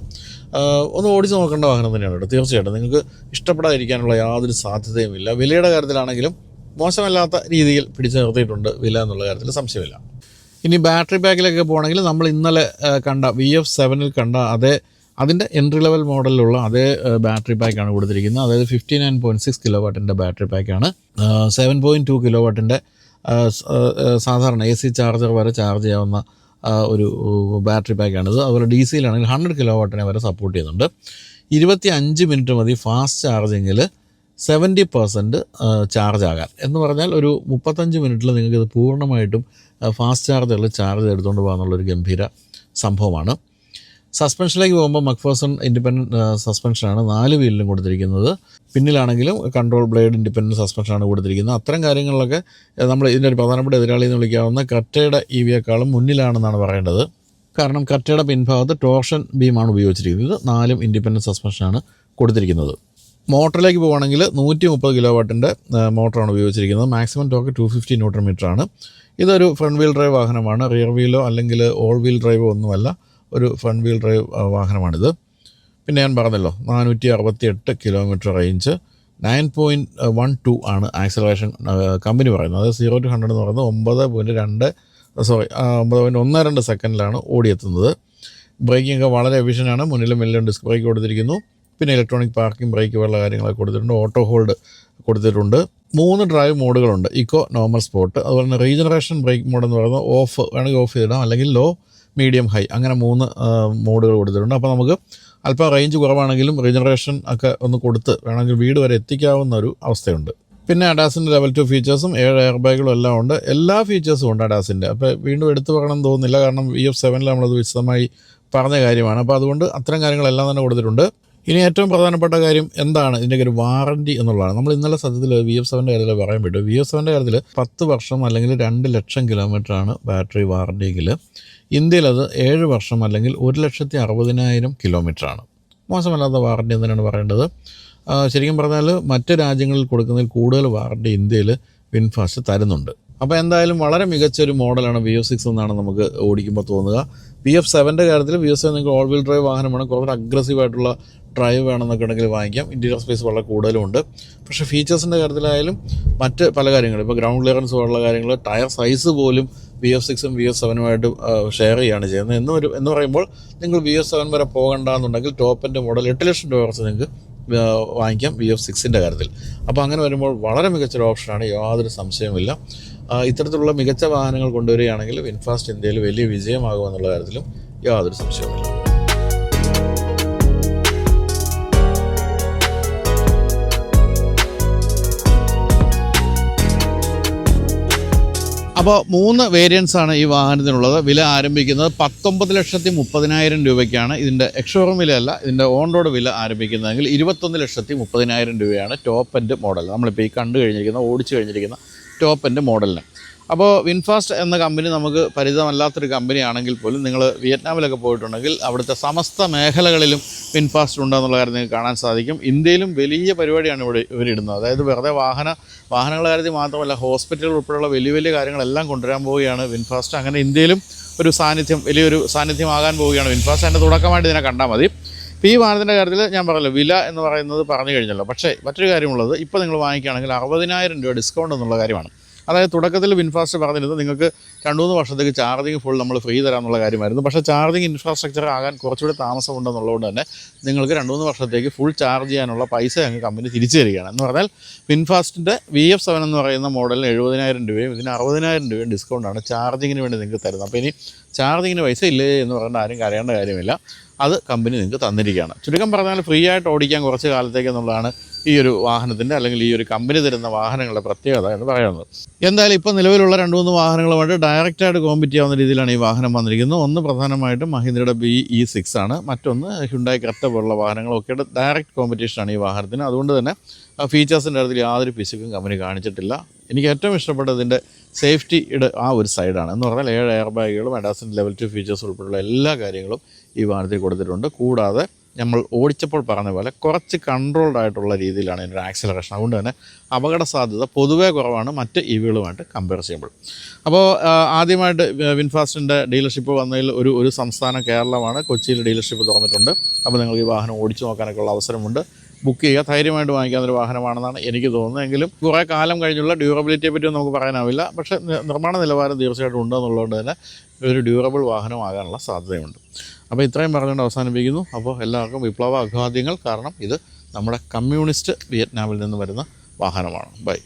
ഒന്ന് ഓടിച്ച് നോക്കേണ്ട വാഹനം തന്നെയാണ് കേട്ടോ. തീർച്ചയായിട്ടും നിങ്ങൾക്ക് ഇഷ്ടപ്പെടാതിരിക്കാനുള്ള യാതൊരു സാധ്യതയുമില്ല വിലയുടെ കാര്യത്തിലാണെങ്കിലും മോശമല്ലാത്ത രീതിയിൽ പിടിച്ചു നിർത്തിയിട്ടുണ്ട് വില എന്നുള്ള കാര്യത്തിൽ സംശയമില്ല. ഇനി ബാറ്ററി പാക്കിലൊക്കെ പോകണമെങ്കിൽ നമ്മൾ ഇന്നലെ കണ്ട വി എഫ് സെവനിൽ കണ്ട അതേ അതിന്റെ എൻട്രി ലെവൽ മോഡലിലുള്ള അതേ ബാറ്ററി പാക്കാണ് കൊടുത്തിരിക്കുന്നത്. അതായത് fifty nine point six kilo വാട്ടിന്റെ battery പാക്കാണ് സെവൻ പോയിന്റ് ടു കിലോ വാട്ടിന്റെ സാധാരണ എ സി ചാർജർ വരെ ചാർജ് ചെയ്യാവുന്ന ഒരു ബാറ്ററി പാക്കാണിത് അതുപോലെ ഡി സിയിലാണെങ്കിൽ ഹൺഡ്രഡ് കിലോ വാട്ടിനെ വരെ സപ്പോർട്ട് ചെയ്യുന്നുണ്ട്. ഇരുപത്തി അഞ്ച് മിനിറ്റ് മതി ഫാസ്റ്റ് ചാർജിങ്ങിൽ സെവന്റി പെർസെന്റ് ചാർജ് ആകാൻ. എന്ന് പറഞ്ഞാൽ ഒരു മുപ്പത്തഞ്ച് മിനിറ്റിൽ നിങ്ങൾക്ക് ഇത് പൂർണമായിട്ടും ഫാസ്റ്റ് ചാർജറിൽ ചാർജ് എടുത്തുകൊണ്ട് പോകാമെന്നുള്ളൊരു ഗംഭീര സംഭവമാണ്. സസ്പെൻഷനിലേക്ക് പോകുമ്പോൾ മക്ഫേഴ്സൺ ഇൻഡിപെൻഡന്റ് സസ്പെൻഷനാണ് നാല് വീലിലും കൊടുത്തിരിക്കുന്നത്. പിന്നിലാണെങ്കിലും കൺട്രോൾ ബ്ലേഡ് ഇൻഡിപെൻഡന്റ് സസ്പെൻഷനാണ് കൊടുത്തിരിക്കുന്നത്. അത്തരം കാര്യങ്ങളിലൊക്കെ നമ്മൾ ഇതിന്റെ ഒരു പ്രധാനപ്പെട്ട എതിരാളി എന്ന് വിളിക്കാവുന്ന കറ്റയുടെ ഇ വിയേക്കാളും മുന്നിലാണെന്നാണ് പറയേണ്ടത്. കാരണം കറ്റയുടെ പിൻഭാഗത്ത് ടോർഷൻ ബീമാണ് ഉപയോഗിച്ചിരിക്കുന്നത്. നാലും ഇൻഡിപെൻഡന്റ് സസ്പെൻഷനാണ് കൊടുത്തിരിക്കുന്നത്. മോട്ടറിലേക്ക് പോകുകയാണെങ്കിൽ നൂറ്റി മുപ്പത് കിലോ വാട്ടിന്റെ മോട്ടറാണ് ഉപയോഗിച്ചിരിക്കുന്നത്. Maximum torque two fifty newton മീറ്ററാണ്. ഇതൊരു ഫ്രണ്ട് വീൽ ഡ്രൈവ് വാഹനമാണ്. റിയർ വീലോ അല്ലെങ്കിൽ ഓൾ വീൽ ഡ്രൈവോ ഒന്നുമല്ല. ഒരു ഫ്രണ്ട് വീൽ ഡ്രൈവ് വാഹനമാണിത്. പിന്നെ ഞാൻ പറഞ്ഞല്ലോ നാനൂറ്റി അറുപത്തി എട്ട് kilometre range nine point one two ആണ് ആക്സലറേഷൻ കമ്പനി പറയുന്നത്. അത് സീറോ ടു ഹൺഡ്രഡ് എന്ന് പറയുന്നത് ഒമ്പത് പോയിന്റ് രണ്ട് സോറി ഒമ്പത് പോയിന്റ് ഒന്ന് രണ്ട് സെക്കൻഡിലാണ് ഓടിയെത്തുന്നത്. ബ്രേക്കിംഗ് ഒക്കെ വളരെ എഫിഷ്യന്റാണ് മുന്നിലും വലിയ ഡിസ്ക് ബ്രേക്ക് കൊടുത്തിരിക്കുന്നു. പിന്നെ ഇലക്ട്രോണിക് പാർക്കിംഗ് ബ്രേക്ക് പോലുള്ള കാര്യങ്ങളൊക്കെ കൊടുത്തിട്ടുണ്ട്. ഓട്ടോ ഹോൾഡ് കൊടുത്തിട്ടുണ്ട്. മൂന്ന് ഡ്രൈവ് മോഡുകളുണ്ട് ഇക്കോ നോർമൽ സ്പോട്ട് അതുപോലെ തന്നെ റീജനറേഷൻ ബ്രേക്ക് മോഡ് എന്ന് പറയുന്നത് ഓഫ് വേണമെങ്കിൽ ഓഫ് ചെയ്തിടാം. അല്ലെങ്കിൽ ലോ മീഡിയം ഹൈ അങ്ങനെ മൂന്ന് മോഡുകൾ കൊടുത്തിട്ടുണ്ട്. അപ്പോൾ നമുക്ക് അല്പം റേഞ്ച് കുറവാണെങ്കിലും റീജനറേഷൻ ഒക്കെ ഒന്ന് കൊടുത്ത് വേണമെങ്കിൽ വീട് വരെ എത്തിക്കാവുന്ന ഒരു അവസ്ഥയുണ്ട്. പിന്നെ അഡാസിന്റെ ലെവൽ ടു ഫീച്ചേഴ്സും ഏഴ് എയർ ബാഗുകളും എല്ലാം ഉണ്ട്. എല്ലാ ഫീച്ചേഴ്സും ഉണ്ട് അഡാസിന്റെ അപ്പോൾ വീണ്ടും എടുത്തു പറയണം തോന്നുന്നില്ല. കാരണം വി എഫ് സെവനിൽ നമ്മളത് വിശദമായി പറഞ്ഞ കാര്യമാണ്. അപ്പോൾ അതുകൊണ്ട് അത്തരം കാര്യങ്ങളെല്ലാം തന്നെ കൊടുത്തിട്ടുണ്ട്. ഇനി ഏറ്റവും പ്രധാനപ്പെട്ട കാര്യം എന്താണ്? ഇതിന്റെ ഒരു വാറണ്ടി എന്നുള്ളതാണ്. നമ്മൾ ഇന്നലെ സത്യത്തിൽ വി എഫ് സെവന്റെ കാര്യത്തിൽ പറയാൻ പറ്റും. വി എഫ് സെവന്റെ കാര്യത്തിൽ പത്ത് വർഷം അല്ലെങ്കിൽ രണ്ട് ലക്ഷം കിലോമീറ്ററാണ് ബാറ്ററി വാറണ്ടിയെങ്കിൽ ഇന്ത്യയിൽ അത് ഏഴ് വർഷം അല്ലെങ്കിൽ ഒരു ലക്ഷത്തി അറുപതിനായിരം കിലോമീറ്ററാണ് മോശമല്ലാത്ത വാറണ്ടി എന്ന് തന്നെയാണ് പറയേണ്ടത്. ശരിക്കും പറഞ്ഞാൽ മറ്റ് രാജ്യങ്ങളിൽ കൊടുക്കുന്നതിൽ കൂടുതൽ വാറണ്ടി ഇന്ത്യയിൽ വിൻഫാസ്റ്റ് തരുന്നുണ്ട്. അപ്പോൾ എന്തായാലും വളരെ മികച്ചൊരു മോഡലാണ് വി എഫ് സിക്സ് എന്നാണ് നമുക്ക് ഓടിക്കുമ്പോൾ തോന്നുക. വി എഫ് സെവന്റെ കാര്യത്തിൽ വി എഫ് സെവൻ നിങ്ങൾക്ക് ഓൾ വീൽ ഡ്രൈവ് വാഹനമാണ്. കുറച്ച് അഗ്രസീവ് ആയിട്ടുള്ള ഡ്രൈവ് വേണമെന്നൊക്കെ ഉണ്ടെങ്കിൽ വാങ്ങിക്കാം. ഇന്റീരിയർ സ്പേസ് വളരെ കൂടുതലുമുണ്ട്. പക്ഷേ ഫീച്ചേഴ്സിന്റെ കാര്യത്തിലായാലും മറ്റ് പല കാര്യങ്ങളും. ഇപ്പോൾ ഗ്രൗണ്ട് ക്ലിയറൻസ് പോലുള്ള കാര്യങ്ങൾ ടയർ സൈസ് പോലും വി എഫ് സിക്സും വി എഫ് സെവനുമായിട്ട് ഷെയർ ചെയ്യുകയാണ് ചെയ്യുന്നത്. എന്ന് ഒരു എന്ന് പറയുമ്പോൾ നിങ്ങൾ വി എഫ് സെവൻ വരെ പോകണ്ടെന്നുണ്ടെങ്കിൽ ടോപ്പിന്റെ മോഡൽ എട്ട് ലക്ഷം രൂപ കുറച്ച് നിങ്ങൾക്ക് വാങ്ങിക്കാം വി എഫ് സിക്സിന്റെ കാര്യത്തിൽ. അപ്പോൾ അങ്ങനെ വരുമ്പോൾ വളരെ മികച്ചൊരു ഓപ്ഷനാണ് യാതൊരു സംശയവുമില്ല. ഇത്തരത്തിലുള്ള മികച്ച വാഹനങ്ങൾ കൊണ്ടുവരികയാണെങ്കിൽ ഇൻഫാസ്റ്റ് ഇന്ത്യയിൽ വലിയ വിജയമാകുമെന്നുള്ള കാര്യത്തിലും യാതൊരു സംശയവുമില്ല. അപ്പോൾ മൂന്ന് വേരിയൻസ് ആണ് ഈ വാഹനത്തിനുള്ളത്. വില ആരംഭിക്കുന്നത് പത്തൊമ്പത് ലക്ഷത്തി മുപ്പതിനായിരം രൂപയ്ക്കാണ്. ഇതിന്റെ എക്സ്ഷോറൂം വിലയല്ല ഇതിന്റെ ഓൺ റോഡ് വില ആരംഭിക്കുന്നതെങ്കിൽ ഇരുപത്തൊന്ന് ലക്ഷത്തി മുപ്പതിനായിരം രൂപയാണ് ടോപ്പ് എൻഡ് മോഡൽ നമ്മളിപ്പോൾ ഈ കണ്ടു കഴിഞ്ഞിരിക്കുന്ന ഓടിച്ചു കഴിഞ്ഞിരിക്കുന്ന ടോപ്പ് എൻഡ് മോഡലിന് അപ്പോൾ വിൻഫാസ്റ്റ് എന്ന കമ്പനി നമുക്ക് പരിചിതമല്ലാത്തൊരു കമ്പനി ആണെങ്കിൽ പോലും നിങ്ങൾ വിയറ്റ്നാമിലൊക്കെ പോയിട്ടുണ്ടെങ്കിൽ അവിടുത്തെ സമസ്ത മേഖലകളിലും വിൻഫാസ്റ്റ് ഉണ്ടെന്നുള്ള കാര്യം നിങ്ങൾക്ക് കാണാൻ സാധിക്കും. ഇന്ത്യയിലും വലിയ പരിപാടിയാണ് ഇവിടെ ഇവരിടുന്നത്. അതായത് വെറുതെ വാഹന വാഹനങ്ങളുടെ കാര്യത്തിൽ മാത്രമല്ല ഹോസ്പിറ്റലുകൾ ഉൾപ്പെടെയുള്ള വലിയ വലിയ കാര്യങ്ങളെല്ലാം കൊണ്ടുവരാൻ പോവുകയാണ് വിൻഫാസ്റ്റ്. അങ്ങനെ ഇന്ത്യയിലും ഒരു സാന്നിധ്യം വലിയൊരു സാന്നിധ്യമാകാൻ പോവുകയാണ് വിൻഫാസ്റ്റ്. അതിന്റെ തുടക്കമായിട്ട് ഇതിനെ കണ്ടാൽ മതി. ഇപ്പോൾ ഈ വാഹനത്തിന്റെ കാര്യത്തിൽ ഞാൻ പറഞ്ഞല്ലോ വില എന്ന് പറയുന്നത് പറഞ്ഞു കഴിഞ്ഞല്ലോ. പക്ഷേ മറ്റൊരു കാര്യമുള്ളത് ഇപ്പോൾ നിങ്ങൾ വാങ്ങിക്കുകയാണെങ്കിൽ അറുപതിനായിരം രൂപ ഡിസ്കൗണ്ട് എന്നുള്ള കാര്യമാണ്. അതായത് തുടക്കത്തിൽ വിൻഫാസ്റ്റ് പറഞ്ഞിരുന്നത് നിങ്ങൾക്ക് രണ്ട് മൂന്ന് വർഷത്തേക്ക് ചാർജിങ് ഫുൾ നമ്മൾ ഫ്രീ തരാമെന്നുള്ള കാര്യമായിരുന്നു. പക്ഷേ ചാർജിങ് ഇൻഫ്രാസ്ട്രക്ചർ ആകാൻ കുറച്ചുകൂടി താമസമുണ്ടെന്നുള്ളതുകൊണ്ട് തന്നെ നിങ്ങൾക്ക് രണ്ട് മൂന്ന് വർഷത്തേക്ക് ഫുൾ ചാർജ് ചെയ്യാനുള്ള പൈസ ഞങ്ങൾ കമ്പനി തിരിച്ചു തരികയാണ്. എന്ന് പറഞ്ഞാൽ വിൻഫാസ്റ്റിന്റെ വി എഫ് സെവൻ എന്ന് പറയുന്ന മോഡലിന് എഴുപതിനായിരം രൂപയും ഇതിന് അറുപതിനായിരം രൂപയും ഡിസ്കൗണ്ടാണ് ചാർജിങ്ങിന് വേണ്ടി നിങ്ങൾക്ക് തരുന്നത്. അപ്പോൾ ഇനി ചാർജിങ്ങിന് പൈസ ഇല്ലേ എന്ന് പറഞ്ഞാൽ ആരും കരയേണ്ട കാര്യമില്ല. അത് കമ്പനി നിങ്ങൾക്ക് തന്നിരിക്കുകയാണ്. ചുരുക്കം പറഞ്ഞാൽ ഫ്രീ ആയിട്ട് ഓടിക്കാൻ കുറച്ച് കാലത്തേക്ക് എന്നുള്ളതാണ് ഈ ഒരു വാഹനത്തിന്റെ അല്ലെങ്കിൽ ഈ ഒരു കമ്പനി തരുന്ന വാഹനങ്ങളുടെ പ്രത്യേകത എന്ന് പറയുന്നത്. എന്തായാലും ഇപ്പോൾ നിലവിലുള്ള രണ്ട് മൂന്ന് വാഹനങ്ങളുമായിട്ട് ഡയറക്റ്റായിട്ട് കോമ്പറ്റ് ചെയ്യാവുന്ന രീതിയിലാണ് ഈ വാഹനം വന്നിരിക്കുന്നത്. ഒന്ന് പ്രധാനമായിട്ടും മഹീന്ദ്രയുടെ ബി ഇ സിക്സ് ആണ്. മറ്റൊന്ന് ഹ്യുണ്ടായി ക്രെറ്റ പോലുള്ള വാഹനങ്ങളൊക്കെ ഡയറക്റ്റ് കോമ്പറ്റീഷനാണ് ഈ വാഹനത്തിന്. അതുകൊണ്ട് തന്നെ ഫീച്ചേഴ്സിന്റെ കാര്യത്തിൽ യാതൊരു പിശുക്കും കമ്പനി കാണിച്ചിട്ടില്ല. എനിക്ക് ഏറ്റവും ഇഷ്ടപ്പെട്ടതിന്റെ സേഫ്റ്റിയുടെ ആ ഒരു സൈഡാണ് എന്ന് പറഞ്ഞാൽ ഏഴ് എയർ ബാഗുകളും അഡാസിന്റെ ലെവൽ ടു ഫീച്ചേഴ്സ് ഉൾപ്പെടെയുള്ള എല്ലാ കാര്യങ്ങളും ഈ വാഹനത്തിൽ കൊടുത്തിട്ടുണ്ട്. കൂടാതെ നമ്മൾ ഓടിച്ചപ്പോൾ പറഞ്ഞ പോലെ കുറച്ച് കൺട്രോൾഡ് ആയിട്ടുള്ള രീതിയിലാണ് ഇതിന്റെ ആക്സിലറേഷൻ അതുകൊണ്ട് തന്നെ അപകട സാധ്യത പൊതുവേ കുറവാണ്. മറ്റ് ഇ വികളുമായിട്ട് കമ്പയർ ചെയ്യുമ്പോൾ. അപ്പോൾ ആദ്യമായിട്ട് വിൻഫാസ്റ്റിന്റെ ഡീലർഷിപ്പ് വന്നതിൽ ഒരു ഒരു സംസ്ഥാനം കേരളമാണ് കൊച്ചിയിൽ ഡീലർഷിപ്പ് തുറന്നിട്ടുണ്ട്. അപ്പോൾ നിങ്ങൾക്ക് ഈ വാഹനം ഓടിച്ചു നോക്കാനൊക്കെ ഉള്ള അവസരമുണ്ട്. ബുക്ക് ചെയ്യുക. ധൈര്യമായിട്ട് വാങ്ങിക്കാവുന്ന ഒരു വാഹനമാണെന്നാണ് എനിക്ക് തോന്നുന്നത്. എങ്കിലും കുറേ കാലം കഴിഞ്ഞുള്ള ഡ്യൂറബിലിറ്റിയെ പറ്റി നമുക്ക് പറയാനാവില്ല. പക്ഷേ നിർമ്മാണ നിലവാരം തീർച്ചയായിട്ടും ഉണ്ടെന്നുള്ളതുകൊണ്ട് തന്നെ ഒരു ഡ്യൂറബിൾ വാഹനമാകാനുള്ള സാധ്യതയുണ്ട്. അപ്പോൾ ഇത്രയും പറഞ്ഞുകൊണ്ട് അവസാനിപ്പിക്കുന്നു. അപ്പോൾ എല്ലാവർക്കും വിപ്ലവ അഘാദ്യങ്ങൾ കാരണം ഇത് നമ്മുടെ കമ്മ്യൂണിസ്റ്റ് വിയറ്റ്നാമിൽ നിന്ന് വരുന്ന വാഹനമാണ്. ബൈ.